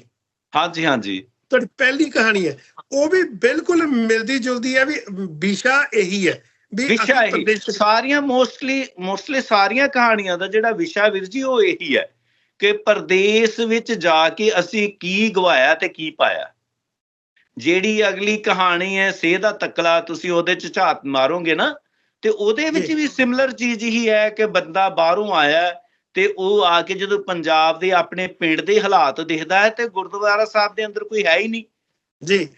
ਹਾਂਜੀ ਹਾਂਜੀ। ਤੁਹਾਡੀ ਪਹਿਲੀ ਕਹਾਣੀ ਹੈ। ਉਹ ਵੀ ਬਿਲਕੁਲ ਮਿਲਦੀ ਜੁਲਦੀ ਹੈ ਵੀ ਵਿਸ਼ਾ ਇਹੀ ਹੈ ਵੀ ਵਿਸ਼ਾ ਇਹ। ਪ੍ਰਦੇਸ਼- ਸਾਰੀਆਂ ਮੋਸਟਲੀ ਮੋਸਟਲੀ ਸਾਰੀਆਂ ਕਹਾਣੀਆਂ ਦਾ ਜਿਹੜਾ ਵਿਸ਼ਾ ਵੀਰ ਜੀ ਉਹ ਇਹੀ ਹੈ ਕਿ ਪਰਦੇਸ ਵਿੱਚ ਜਾ ਕੇ ਅਸੀਂ ਕੀ ਗਵਾਇਆ ਤੇ ਕੀ ਪਾਇਆ। ਜਿਹੜੀ ਅਗਲੀ ਕਹਾਣੀ ਹੈ ਸੇਹ ਦਾ ਤਕਲਾ ਤੁਸੀਂ ਉਹਦੇ ਚ ਝਾਤ ਮਾਰੋਗੇ ਨਾ ਤੇ ਉਹਦੇ ਵਿੱਚ। ਵੀ ਸਿਮਿਲਰ ਚੀਜ਼ ਹੀ ਹੈ ਕਿ ਬੰਦਾ ਬਾਹਰੋਂ ਆਇਆ ਤੇ ਉਹ ਆ ਕੇ ਜਦੋਂ ਪੰਜਾਬ ਦੇ ਆਪਣੇ ਪਿੰਡ ਦੇ ਹਾਲਾਤ ਦੇਖਦਾ ਹੈ ਤੇ ਗੁਰਦੁਆਰਾ ਸਾਹਿਬ ਦੇ ਅੰਦਰ ਕੋਈ ਹੈ ਹੀ ਨਹੀਂ। ਜੀ।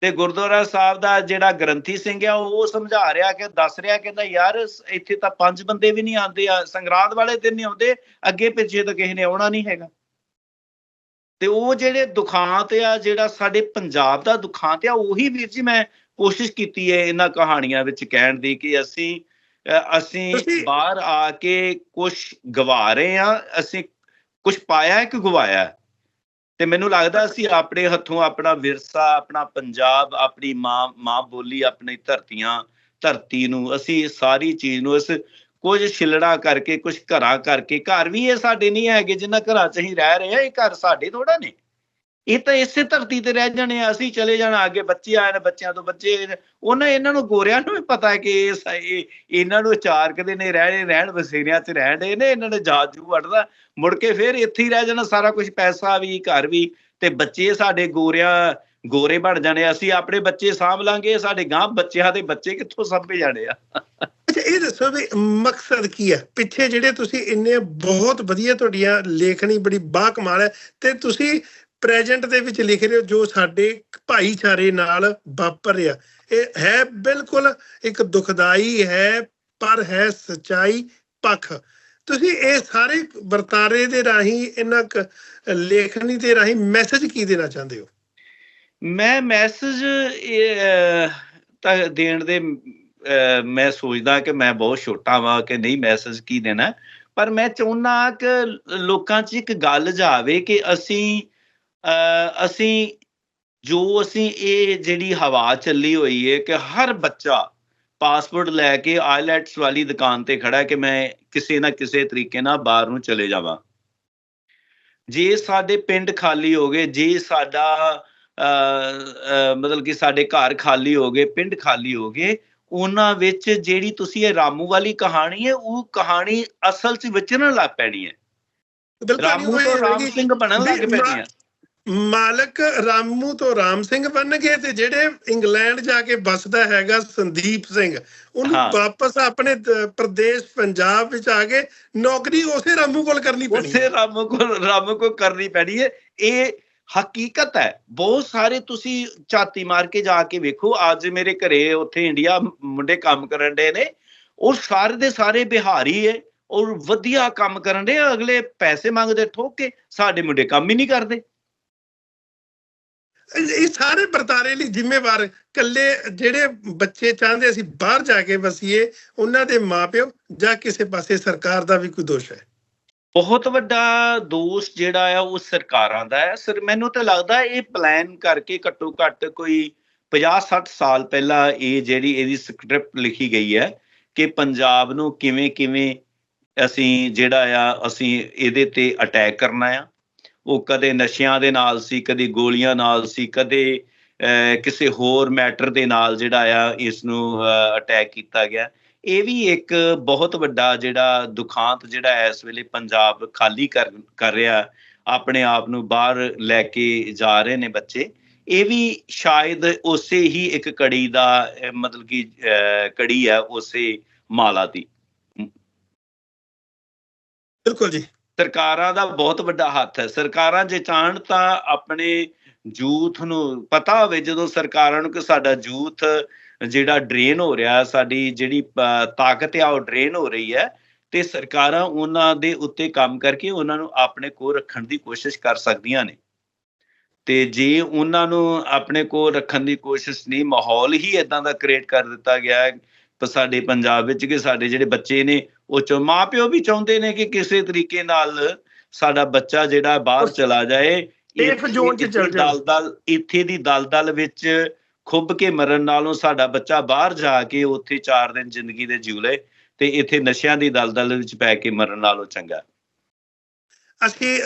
ਤੇ ਗੁਰਦੁਆਰਾ ਸਾਹਿਬ ਦਾ ਜਿਹੜਾ ਗ੍ਰੰਥੀ ਸਿੰਘ ਆ ਉਹ ਸਮਝਾ ਰਿਹਾ ਕਿ ਦੱਸ ਰਿਹਾ ਕਹਿੰਦਾ ਯਾਰ ਇੱਥੇ ਤਾਂ ਪੰਜ ਬੰਦੇ ਵੀ ਨਹੀਂ ਆਉਂਦੇ ਆ ਸੰਗਰਾਂਦ ਵਾਲੇ ਦਿਨ ਨਹੀਂ ਆਉਂਦੇ ਅੱਗੇ ਪਿੱਛੇ ਤਾਂ ਕਿਸੇ ਨੇ ਆਉਣਾ ਨਹੀਂ ਹੈਗਾ। ਤੇ ਉਹ ਜਿਹੜੇ ਦੁਖਾਂਤ ਆ ਜਿਹੜਾ ਸਾਡੇ ਪੰਜਾਬ ਦਾ ਦੁਖਾਂਤ ਆ ਉਹੀ ਵੀਰ ਜੀ ਮੈਂ ਕੋਸ਼ਿਸ਼ ਕੀਤੀ ਹੈ ਇਹਨਾਂ ਕਹਾਣੀਆਂ ਵਿੱਚ ਕਹਿਣ ਦੀ ਕਿ ਅਸੀਂ ਅਸੀਂ ਬਾਹਰ ਆ ਕੇ ਕੁਝ ਗਵਾ ਰਹੇ ਆ ਅਸੀਂ ਕੁਝ ਪਾਇਆ ਹੈ ਕਿ ਗਵਾਇਆ? ਤੇ ਮੈਨੂੰ ਲੱਗਦਾ ਅਸੀਂ ਆਪਣੇ ਹੱਥੋਂ ਆਪਣਾ ਵਿਰਸਾ ਆਪਣਾ ਪੰਜਾਬ ਆਪਣੀ ਮਾਂ ਮਾਂ ਬੋਲੀ ਆਪਣੀ ਧਰਤੀਆਂ ਧਰਤੀ ਨੂੰ ਅਸੀਂ ਸਾਰੀ ਚੀਜ਼ ਨੂੰ ਇਸ ਕੁਝ ਛਿਲੜਾ ਕਰਕੇ ਕੁਝ ਘਰਾਂ ਕਰਕੇ ਘਰ ਵੀ ਇਹ ਸਾਡੇ ਨਹੀਂ ਹੈਗੇ ਜਿੰਨਾ ਘਰਾਂ 'ਚ ਅਸੀਂ ਰਹਿ ਰਹੇ ਆ ਇਹ ਘਰ ਸਾਡੇ ਥੋੜਾ ਨੇ ਇਹ ਤਾਂ ਇਸੇ ਧਰਤੀ ਤੇ ਰਹਿ ਜਾਣੇ ਆ, ਅਸੀਂ ਚਲੇ ਜਾਣਾ ਅੱਗੇ, ਬੱਚੇ ਆਏ ਨੇ, ਬੱਚਿਆਂ ਤੋਂ ਬੱਚੇ ਉਹਨਾਂ, ਇਹਨਾਂ ਨੂੰ ਗੋਰਿਆਂ ਨੂੰ ਵੀ ਪਤਾ ਕਿ ਇਹ ਇਹਨਾਂ ਨੂੰ ਚਾਰ ਕਦੇ ਨੇ, ਰਹਿਣੇ ਰਹਿਣ ਵਸੇਰਿਆਂ 'ਚ ਰਹਿਣ ਨੇ, ਇਹਨਾਂ ਨੇ ਜਾਜੂ ਵੜਦਾ ਮੁੜ ਕੇ ਫਿਰ ਇੱਥੇ ਹੀ ਰਹਿ ਜਾਣਾ ਸਾਰਾ ਕੁਝ ਪੈਸਾ ਵੀ, ਘਰ ਵੀ, ਤੇ ਬੱਚੇ ਸਾਡੇ ਗੋਰਿਆਂ, ਗੋਰੇ ਬਣ ਜਾਣੇ ਅਸੀਂ ਆਪਣੇ ਬੱਚੇ ਸਾਂਭ ਲਾਂਗੇ, ਸਾਡੇ ਗਾਂ ਬੱਚਿਆਂ ਦੇ ਬੱਚੇ ਕਿੱਥੋਂ ਸਾਂਭੇ ਜਾਣੇ ਆ? ਅੱਛਾ, ਇਹ ਦੱਸੋ ਵੀ ਮਕਸਦ ਕੀ ਹੈ ਪਿੱਛੇ ਜਿਹੜੇ ਤੁਸੀਂ ਇੰਨੇ ਬਹੁਤ ਵਧੀਆ ਤੁਹਾਡੀਆਂ ਲੇਖਣੀ ਬੜੀ ਬਾ ਕਮਾਲ ਹੈ, ਤੇ ਤੁਸੀਂ ਪ੍ਰੈਜ਼ੈਂਟ ਦੇ ਵਿੱਚ ਲਿਖ ਰਹੇ ਹੋ, ਜੋ ਸਾਡੇ ਭਾਈਚਾਰੇ ਨਾਲ ਵਾਪਰ ਰਿਹਾ। ਇਹ ਹੈ ਬਿਲਕੁਲ ਇੱਕ ਦੁਖਦਾਈ ਹੈ, ਪਰ ਹੈ ਸਚਾਈ ਪੱਖ। ਤੁਸੀਂ ਇਹ ਸਾਰੇ ਵਰਤਾਰੇ ਦੇ ਰਾਹੀਂ, ਇਹਨਾਂ ਲੇਖਣੀ ਦੇ ਰਾਹੀਂ ਮੈਸੇਜ ਕੀ ਦੇਣਾ ਚਾਹੁੰਦੇ ਹੋ? ਮੈਂ ਮੈਸੇਜ ਤਾਂ ਦੇਣ ਦੇ ਮੈਂ ਸੋਚਦਾ ਕਿ ਮੈਂ ਬਹੁਤ ਛੋਟਾ ਵਾਂ ਕਿ ਨਹੀਂ ਮੈਸੇਜ ਕੀ ਦੇਣਾ। ਪਰ ਮੈਂ ਚਾਹੁੰਦਾ ਕਿ ਲੋਕਾਂ 'ਚ ਇੱਕ ਗੱਲ ਜਾਵੇ ਕਿ ਅਸੀਂ ਅਸੀਂ ਜੋ ਅਸੀਂ ਇਹ ਜਿਹੜੀ ਹਵਾ ਚੱਲੀ ਹੋਈ ਹੈ ਕਿ ਹਰ ਬੱਚਾ ਪਾਸਪੋਰਟ ਲੈ ਕੇ ਆਈਲੈਟਸ ਵਾਲੀ ਦੁਕਾਨ ਤੇ ਖੜਾ ਹੈ ਕਿ ਮੈਂ ਕਿਸੇ ਨਾ ਕਿਸੇ ਤਰੀਕੇ ਨਾਲ ਬਾਹਰ ਨੂੰ ਚਲੇ ਜਾਵਾਂ। ਜੇ ਸਾਡੇ ਪਿੰਡ ਖਾਲੀ ਹੋ ਗਏ ਜੇ ਸਾਡਾ ਮਤਲਬ ਕਿ ਸਾਡੇ ਘਰ ਖਾਲੀ ਹੋ ਗਏ ਪਿੰਡ ਖਾਲੀ ਹੋ ਗਏ ਉਹਨਾਂ ਵਿੱਚ ਜਿਹੜੀ ਤੁਸੀਂ ਇਹ ਰਾਮੂ ਵਾਲੀ ਕਹਾਣੀ ਹੈ ਉਹ ਕਹਾਣੀ ਅਸਲ 'ਚ ਵਿਚਰਨ ਲੱਗ ਪੈਣੀ ਹੈ ਰਾਮੂ ਤੋਂ ਰਾਮ ਸਿੰਘ ਬਣਨ ਲੱਗ ਪੈਣੀ ਹੈ ਮਾਲਕ ਰਾਮੂ ਤੋਂ ਰਾਮ ਸਿੰਘ ਬਣਨਗੇ ਤੇ ਜਿਹੜੇ ਇੰਗਲੈਂਡ ਜਾ ਕੇ ਵੱਸਦਾ ਹੈਗਾ ਸੰਦੀਪ ਸਿੰਘ ਉਹਨੂੰ। ਵਾਪਸ ਆਪਣੇ ਪ੍ਰਦੇਸ਼ ਪੰਜਾਬ ਵਿੱਚ ਆ ਕੇ ਨੌਕਰੀ ਉਸੇ ਰਾਮੂ ਕੋਲ ਕਰਨੀ ਪੈਣੀ। ਉਸੇ ਰਾਮ ਕੋ ਰਾਮ ਕੋ ਕਰਨੀ ਪੈਣੀ ਹੈ। ਇਹ ਹਕੀਕਤ ਹੈ। ਬਹੁਤ ਸਾਰੇ ਤੁਸੀਂ ਝਾਤੀ ਮਾਰ ਕੇ ਜਾ ਕੇ ਵੇਖੋ ਅੱਜ ਮੇਰੇ ਘਰੇ ਉੱਥੇ ਇੰਡੀਆ ਮੁੰਡੇ ਕੰਮ ਕਰਨ ਦੇ ਨੇ। ਉਹ ਸਾਰੇ ਦੇ ਸਾਰੇ ਬਿਹਾਰੀ ਹੈ। ਔਰ ਵਧੀਆ ਕੰਮ ਕਰਨ ਦੇ ਅਗਲੇ ਪੈਸੇ ਮੰਗਦੇ ਠੋਕ ਕੇ ਸਾਡੇ ਮੁੰਡੇ ਕੰਮ ਹੀ ਨਹੀਂ ਕਰਦੇ। ਇਹ ਇਹ ਸਾਰੇ ਵਰਤਾਰੇ ਲਈ ਜ਼ਿੰਮੇਵਾਰ ਕੱਲੇ ਜਿਹੜੇ ਬੱਚੇ ਚਾਹੁੰਦੇ ਅਸੀਂ ਬਾਹਰ ਜਾ ਕੇ ਵਸੀਏ, ਉਹਨਾਂ ਦੇ ਮਾਪਿਓ ਜਾਂ ਕਿਸੇ ਪਾਸੇ ਸਰਕਾਰ ਦਾ ਵੀ ਕੋਈ ਦੋਸ਼ ਹੈ? ਬਹੁਤ ਵੱਡਾ ਦੋਸ਼ ਜਿਹੜਾ ਆ, ਉਹ ਸਰਕਾਰਾਂ ਦਾ ਹੈ। ਸਰ, ਮੈਨੂੰ ਤਾਂ ਲੱਗਦਾ ਇਹ ਪਲਾਨ ਕਰਕੇ ਘੱਟੋ ਘੱਟ ਕੋਈ 50 60 ਸਾਲ ਪਹਿਲਾਂ ਇਹ ਜਿਹੜੀ ਇਹਦੀ ਸਕ੍ਰਿਪਟ ਲਿਖੀ ਗਈ ਹੈ ਕਿ ਪੰਜਾਬ ਨੂੰ ਕਿਵੇਂ ਕਿਵੇਂ ਅਸੀਂ ਜਿਹੜਾ ਆ, ਅਸੀਂ ਇਹਦੇ ਤੇ ਅਟੈਕ ਕਰਨਾ ਆ। ਉਹ ਕਦੇ ਨਸ਼ਿਆਂ ਦੇ ਨਾਲ ਸੀ ਕਦੇ ਗੋਲੀਆਂ ਨਾਲ ਸੀ ਕਦੇ ਅਹ, ਕਿਸੇ ਹੋਰ ਮੈਟਰ ਦੇ ਨਾਲ ਜਿਹੜਾ ਆ ਇਸ ਨੂੰ ਅਟੈਕ ਕੀਤਾ ਗਿਆ। ਇਹ ਵੀ ਇੱਕ ਬਹੁਤ ਵੱਡਾ ਜਿਹੜਾ ਦੁਖਾਂਤ ਜਿਹੜਾ ਇਸ ਵੇਲੇ ਪੰਜਾਬ ਖਾਲੀ ਕਰ ਕਰ ਰਿਹਾ ਆਪਣੇ ਆਪ ਨੂੰ ਬਾਹਰ ਲੈ ਕੇ ਜਾ ਰਹੇ ਨੇ ਬੱਚੇ। ਇਹ ਵੀ ਸ਼ਾਇਦ ਉਸੇ ਹੀ ਇੱਕ ਕੜੀ ਦਾ ਮਤਲਬ ਕਿ ਅਹ, ਕੜੀ ਹੈ ਉਸੇ ਮਾਲਾ ਦੀ। ਬਿਲਕੁਲ ਜੀ। ਸਰਕਾਰਾਂ ਦਾ ਬਹੁਤ ਵੱਡਾ ਹੱਥ ਹੈ। ਸਰਕਾਰਾਂ ਜੇ ਚਾਹਣ ਤਾਂ ਆਪਣੇ ਯੂਥ ਨੂੰ ਪਤਾ ਹੋਵੇ, ਜਦੋਂ ਸਰਕਾਰਾਂ ਨੂੰ ਕਿ ਸਾਡਾ ਯੂਥ ਜਿਹੜਾ ਡਰੇਨ ਹੋ ਰਿਹਾ, ਸਾਡੀ ਜਿਹੜੀ ਤਾਕਤ ਆ, ਉਹ ਡਰੇਨ ਹੋ ਰਹੀ ਹੈ, ਤੇ ਸਰਕਾਰਾਂ ਉਹਨਾਂ ਦੇ ਉੱਤੇ ਕੰਮ ਕਰਕੇ ਉਹਨਾਂ ਨੂੰ ਆਪਣੇ ਕੋਲ ਰੱਖਣ ਦੀ ਕੋਸ਼ਿਸ਼ ਕਰ ਸਕਦੀਆਂ ਨੇ। ਤੇ ਜੇ ਉਹਨਾਂ ਨੂੰ ਆਪਣੇ ਕੋਲ ਰੱਖਣ ਦੀ ਕੋਸ਼ਿਸ਼ ਨਹੀਂ, ਮਾਹੌਲ ਹੀ ਇਦਾਂ ਦਾ ਕ੍ਰੀਏਟ ਕਰ ਦਿੱਤਾ ਗਿਆ ਹੈ ਸਾਡੇ ਪੰਜਾਬ ਵਿੱਚ ਕਿ ਸਾਡੇ ਜਿਹੜੇ ਬੱਚੇ ਨੇ ਉਹ ਚ ਮਾਪਿਓ ਵੀ ਚਾਹੁੰਦੇ ਨੇ ਕਿ ਕਿਸੇ ਤਰੀਕੇ ਨਾਲ ਸਾਡਾ ਬੱਚਾ ਜਿਹੜਾ ਬਾਹਰ ਚਲਾ ਜਾਏ ਇੱਥੇ- zone 'ਚ ਚਲ ਜਾਏ। ਦਲਦਲ ਇੱਥੇ ਦੀ ਦਲਦਲ ਵਿੱਚ ਖੁੱਭ ਕੇ ਮਰਨ ਨਾਲੋਂ ਸਾਡਾ ਬੱਚਾ ਬਾਹਰ ਜਾ ਕੇ ਉੱਥੇ 4 ਦਿਨ ਜ਼ਿੰਦਗੀ ਦੇ ਜਿਉ ਲਏ ਤੇ ਇੱਥੇ ਨਸ਼ਿਆਂ ਦੀ ਦਲਦਲ ਵਿੱਚ ਪੈ ਕੇ ਮਰਨ ਨਾਲੋਂ ਚੰਗਾ। ਅਸੀਂ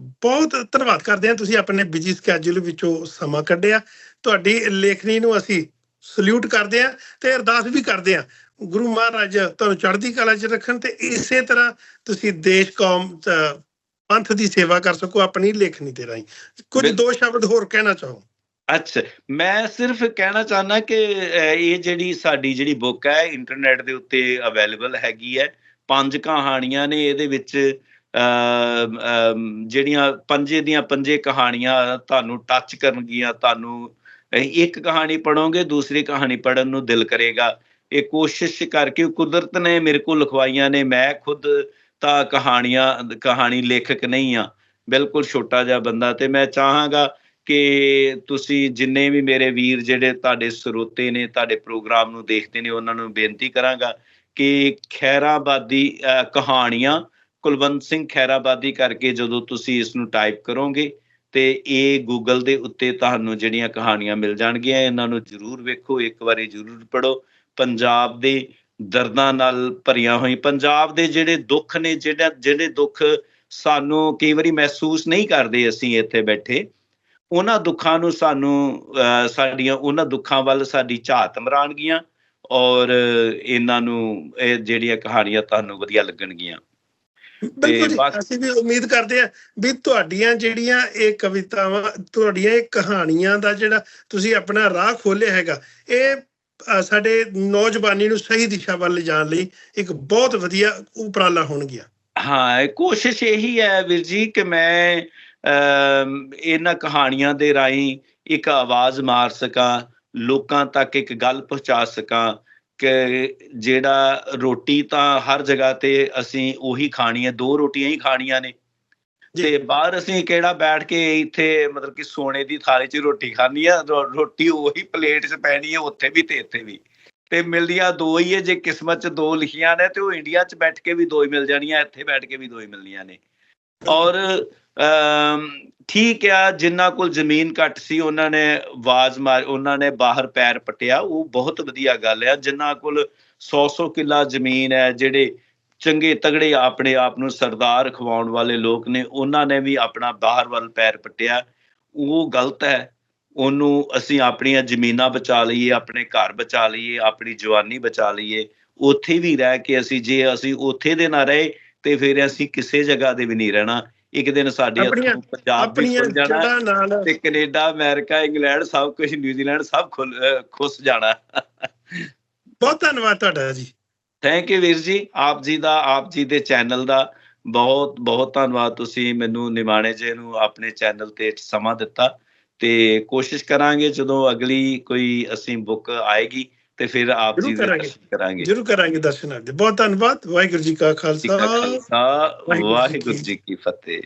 ਬਹੁਤ ਧੰਨਵਾਦ ਕਰਦੇ ਹਾਂ। ਤੁਸੀਂ ਆਪਣੇ ਬਿਜ਼ੀ ਸਕੇਜੂਲ ਵਿੱਚੋਂ ਸਮਾਂ ਕੱਢਿਆ। ਤੁਹਾਡੀ ਲੇਖਣੀ ਨੂੰ ਅਸੀਂ ਸਲੂਟ ਕਰਦੇ ਹਾਂ ਤੇ ਅਰਦਾਸ ਵੀ ਕਰਦੇ ਹਾਂ। ਗੁਰੂ ਮਹਾਰਾਜ ਤੁਹਾਨੂੰ ਚੜ੍ਹਦੀ ਕਲਾ 'ਚ ਰੱਖਣ ਤੇ ਇਸੇ ਤਰ੍ਹਾਂ ਤੁਸੀਂ ਦੇਸ਼ ਕੌਮ ਪੰਥ ਦੀ ਸੇਵਾ ਕਰ ਸਕੋ ਆਪਣੀ ਲੇਖਣੀ ਦੇ ਰਾਹੀਂ। ਕੁਝ ਦੋ ਸ਼ਬਦ ਹੋਰ ਕਹਿਣਾ ਚਾਹੋ। ਅੱਛਾ ਮੈਂ ਸਿਰਫ ਕਹਿਣਾ ਚਾਹਨਾ ਕਿ ਇਹ ਜਿਹੜੀ ਸਾਡੀ ਜਿਹੜੀ ਬੁੱਕ ਹੈ ਇੰਟਰਨੈਟ ਦੇ ਉੱਤੇ ਅਵੇਲੇਬਲ ਹੈਗੀ ਹੈ। ਪੰਜ ਕਹਾਣੀਆਂ ਨੇ ਇਹਦੇ ਵਿੱਚ ਜਿਹੜੀਆਂ ਪੰਜੇ ਦੀਆਂ ਪੰਜੇ ਕਹਾਣੀਆਂ ਤੁਹਾਨੂੰ ਟੱਚ ਕਰਨਗੀਆਂ ਤੁਹਾਨੂੰ ਇੱਕ ਕਹਾਣੀ ਪੜੋਗੇ ਦੂਸਰੀ ਕਹਾਣੀ ਪੜਨ ਨੂੰ ਦਿਲ ਕਰੇਗਾ। ਇਹ ਕੋਸ਼ਿਸ਼ ਕਰਕੇ ਕੁਦਰਤ ਨੇ ਮੇਰੇ ਕੋਲ ਲਿਖਵਾਈਆਂ ਨੇ, ਮੈਂ ਖੁਦ ਤਾਂ ਕਹਾਣੀਆਂ, ਕਹਾਣੀ ਲੇਖਕ ਨਹੀਂ ਆ ਬਿਲਕੁਲ ਛੋਟਾ ਜਿਹਾ ਬੰਦਾ ਤੇ ਮੈਂ ਚਾਹਾਂਗਾ ਕਿ ਤੁਸੀਂ ਜਿੰਨੇ ਵੀ ਮੇਰੇ ਵੀਰ ਜਿਹੜੇ ਤੁਹਾਡੇ ਸਰੋਤੇ ਨੇ, ਤੁਹਾਡੇ ਪ੍ਰੋਗਰਾਮ ਨੂੰ ਦੇਖਦੇ ਨੇ, ਉਹਨਾਂ ਨੂੰ ਬੇਨਤੀ ਕਰਾਂਗਾ ਕਿ ਖੈਰਾਬਾਦੀ ਕਹਾਣੀਆਂ ਕੁਲਵੰਤ ਸਿੰਘ ਖੈਰਾਬਾਦੀ ਕਰਕੇ ਜਦੋਂ ਤੁਸੀਂ ਇਸ ਨੂੰ ਟਾਈਪ ਕਰੋਗੇ ਤੇ ਇਹ ਗੂਗਲ ਦੇ ਉੱਤੇ ਤੁਹਾਨੂੰ ਜਿਹੜੀਆਂ ਕਹਾਣੀਆਂ ਮਿਲ ਜਾਣਗੀਆਂ, ਇਹਨਾਂ ਨੂੰ ਜ਼ਰੂਰ ਵੇਖੋ, ਇੱਕ ਵਾਰੀ ਜ਼ਰੂਰ ਪੜੋ ਪੰਜਾਬ ਦੇ ਦਰਦਾਂ ਨਾਲ ਭਰੀਆਂ ਹੋਈ ਪੰਜਾਬ ਦੇ ਜਿਹੜੇ ਦੁੱਖ ਨੇ ਜਿਹੜਾ ਜਿਹੜੇ ਦੁੱਖ ਸਾਨੂੰ ਕਈ ਵਾਰੀ ਮਹਿਸੂਸ ਨਹੀਂ ਕਰਦੇ ਅਸੀਂ ਇੱਥੇ ਬੈਠੇ ਉਹਨਾਂ ਦੁੱਖਾਂ ਨੂੰ ਸਾਨੂੰ ਸਾਡੀਆਂ ਉਹਨਾਂ ਦੁੱਖਾਂ ਵੱਲ ਸਾਡੀ ਝਾਤ ਮਰਾਣਗੀਆਂ ਔਰ ਇਹਨਾਂ ਨੂੰ ਇਹ ਜਿਹੜੀਆਂ ਕਹਾਣੀਆਂ ਤੁਹਾਨੂੰ ਵਧੀਆ ਲੱਗਣਗੀਆਂ। ਬਿਲਕੁਲ ਅਸੀਂ ਵੀ ਉਮੀਦ ਕਰਦੇ ਹਾਂ ਵੀ ਤੁਹਾਡੀਆਂ ਜਿਹੜੀਆਂ ਇਹ ਕਵਿਤਾਵਾਂ ਤੁਹਾਡੀਆਂ ਇਹ ਕਹਾਣੀਆਂ ਦਾ ਜਿਹੜਾ ਤੁਸੀਂ ਆਪਣਾ ਰਾਹ ਖੋਲਿਆ ਹੈਗਾ ਇਹ ਸਾਡੇ ਨੌਜਵਾਨੀ ਨੂੰ ਸਹੀ ਦਿਸ਼ਾ ਵੱਲ ਲਿਜਾਣ ਲਈ ਇੱਕ ਬਹੁਤ ਵਧੀਆ ਉਪਰਾਲਾ ਹੋਣਗੀਆਂ ਹਾਂ ਕੋਸ਼ਿਸ਼ ਇਹੀ ਹੈ ਵੀਰ ਜੀ ਕਿ ਮੈਂ ਅਮ, ਇਹਨਾਂ ਕਹਾਣੀਆਂ ਦੇ ਰਾਹੀਂ ਇੱਕ ਆਵਾਜ਼ ਮਾਰ ਸਕਾਂ ਲੋਕਾਂ ਤੱਕ ਇੱਕ ਗੱਲ ਪਹੁੰਚਾ ਸਕਾਂ ਕਿ ਜਿਹੜਾ ਰੋਟੀ ਤਾਂ ਹਰ ਜਗ੍ਹਾ ਤੇ ਅਸੀਂ ਉਹੀ ਖਾਣੀ ਹੈ ਦੋ ਰੋਟੀਆਂ ਹੀ ਖਾਣੀਆਂ ਨੇ। ਤੇ ਬਾਹਰ ਅਸੀਂ ਕਿਹੜਾ ਬੈਠ ਕੇ ਇੱਥੇ ਮਤਲਬ ਕਿ ਸੋਨੇ ਦੀ ਥਾਲੀ 'ਚ ਰੋਟੀ ਖਾਣੀ ਆ ਰੋਟੀ ਉਹੀ ਪਲੇਟ 'ਚ ਪੈਣੀ ਹੈ ਉੱਥੇ ਵੀ ਤੇ ਇੱਥੇ ਵੀ। ਤੇ ਮਿਲਦੀਆਂ ਦੋ ਹੀ ਹੈ ਜੇ ਕਿਸਮਤ 'ਚ ਦੋ ਲਿਖੀਆਂ ਨੇ ਤੇ ਉਹ ਇੰਡੀਆ 'ਚ ਬੈਠ ਕੇ ਵੀ ਦੋ ਹੀ ਮਿਲ ਜਾਣੀਆਂ ਇੱਥੇ ਬੈਠ ਕੇ ਵੀ ਦੋ ਹੀ ਮਿਲਣੀਆਂ ਨੇ। ਔਰ ਠੀਕ ਆ ਜਿਨ੍ਹਾਂ ਕੋਲ ਜ਼ਮੀਨ ਘੱਟ ਸੀ ਉਹਨਾਂ ਨੇ ਆਵਾਜ਼ ਮਾਰ ਉਹਨਾਂ ਨੇ ਬਾਹਰ ਪੈਰ ਪਟਿਆ ਉਹ ਬਹੁਤ ਵਧੀਆ ਗੱਲ ਆ। ਜਿਨ੍ਹਾਂ ਕੋਲ 100-100 ਕਿੱਲਾ ਜ਼ਮੀਨ ਹੈ ਜਿਹੜੇ ਚੰਗੇ ਤਗੜੇ ਆਪਣੇ ਆਪ ਨੂੰ ਸਰਦਾਰ ਖਵਾਉਣ ਵਾਲੇ ਲੋਕ ਨੇ ਉਹਨਾਂ ਨੇ ਵੀ ਆਪਣਾ ਬਾਹਰ ਵੱਲ ਪੈਰ ਪਟਿਆ। ਉਹ ਗਲਤ ਹੈ। ਉਹਨੂੰ ਅਸੀਂ ਆਪਣੀਆਂ ਜ਼ਮੀਨਾਂ ਬਚਾ ਲਈਏ ਆਪਣੇ ਘਰ ਬਚਾ ਲਈਏ ਆਪਣੀ ਜਵਾਨੀ ਬਚਾ ਲਈਏ। ਉੱਥੇ ਵੀ ਰਹਿ ਕੇ ਅਸੀਂ ਜੇ ਅਸੀਂ ਉੱਥੇ ਦੇ ਨਾ ਰਹੇ ਤੇ ਫਿਰ ਅਸੀਂ ਕਿਸੇ ਜਗ੍ਹਾ ਦੇ ਵੀ ਨਹੀਂ ਰਹਿਣਾ। ਇੱਕ ਦਿਨ ਸਾਡੇ ਪੰਜਾਬ ਵੀ ਖੁੱਲ ਜਾਣਾ ਤੇ ਕੈਨੇਡਾ ਅਮਰੀਕਾ ਇੰਗਲੈਂਡ ਸਭ ਕੁਝ ਨਿਊਜ਼ੀਲੈਂਡ ਸਭ ਖੁੱਸ ਜਾਣਾ। ਬਹੁਤ ਧੰਨਵਾਦ ਤੁਹਾਡਾ ਜੀ। ਥੈਂਕ ਯੂ ਵੀਰ ਜੀ ਆਪ ਜੀ ਦਾ ਆਪ ਜੀ ਦੇ ਚੈਨਲ ਦਾ ਬਹੁਤ ਬਹੁਤ ਧੰਨਵਾਦ ਤੁਸੀਂ ਮੈਨੂੰ ਨਿਮਾਣੇ ਜੀ ਨੂੰ ਆਪਣੇ ਚੈਨਲ ਤੇ ਸਮਾਂ ਦਿੱਤਾ ਤੇ ਕੋਸ਼ਿਸ਼ ਕਰਾਂਗੇ ਜਦੋਂ ਅਗਲੀ ਕੋਈ ਅਸੀਂ ਬੁੱਕ ਆਏਗੀ ਤੇ ਫਿਰ ਆਪ ਜੀ। ਦਰਸ਼ਨ ਕਰਾਂਗੇ। ਜਰੂਰ ਕਰਾਂਗੇ ਦਰਸ਼ਨ ਆਪਦੇ ਬਹੁਤ ਧੰਨਵਾਦ ਵਾਹਿਗੁਰੂ ਜੀ ਕਾ ਖਾਲਸਾ ਵਾਹਿਗੁਰੂ ਜੀ ਕੀ ਫਤਿਹ।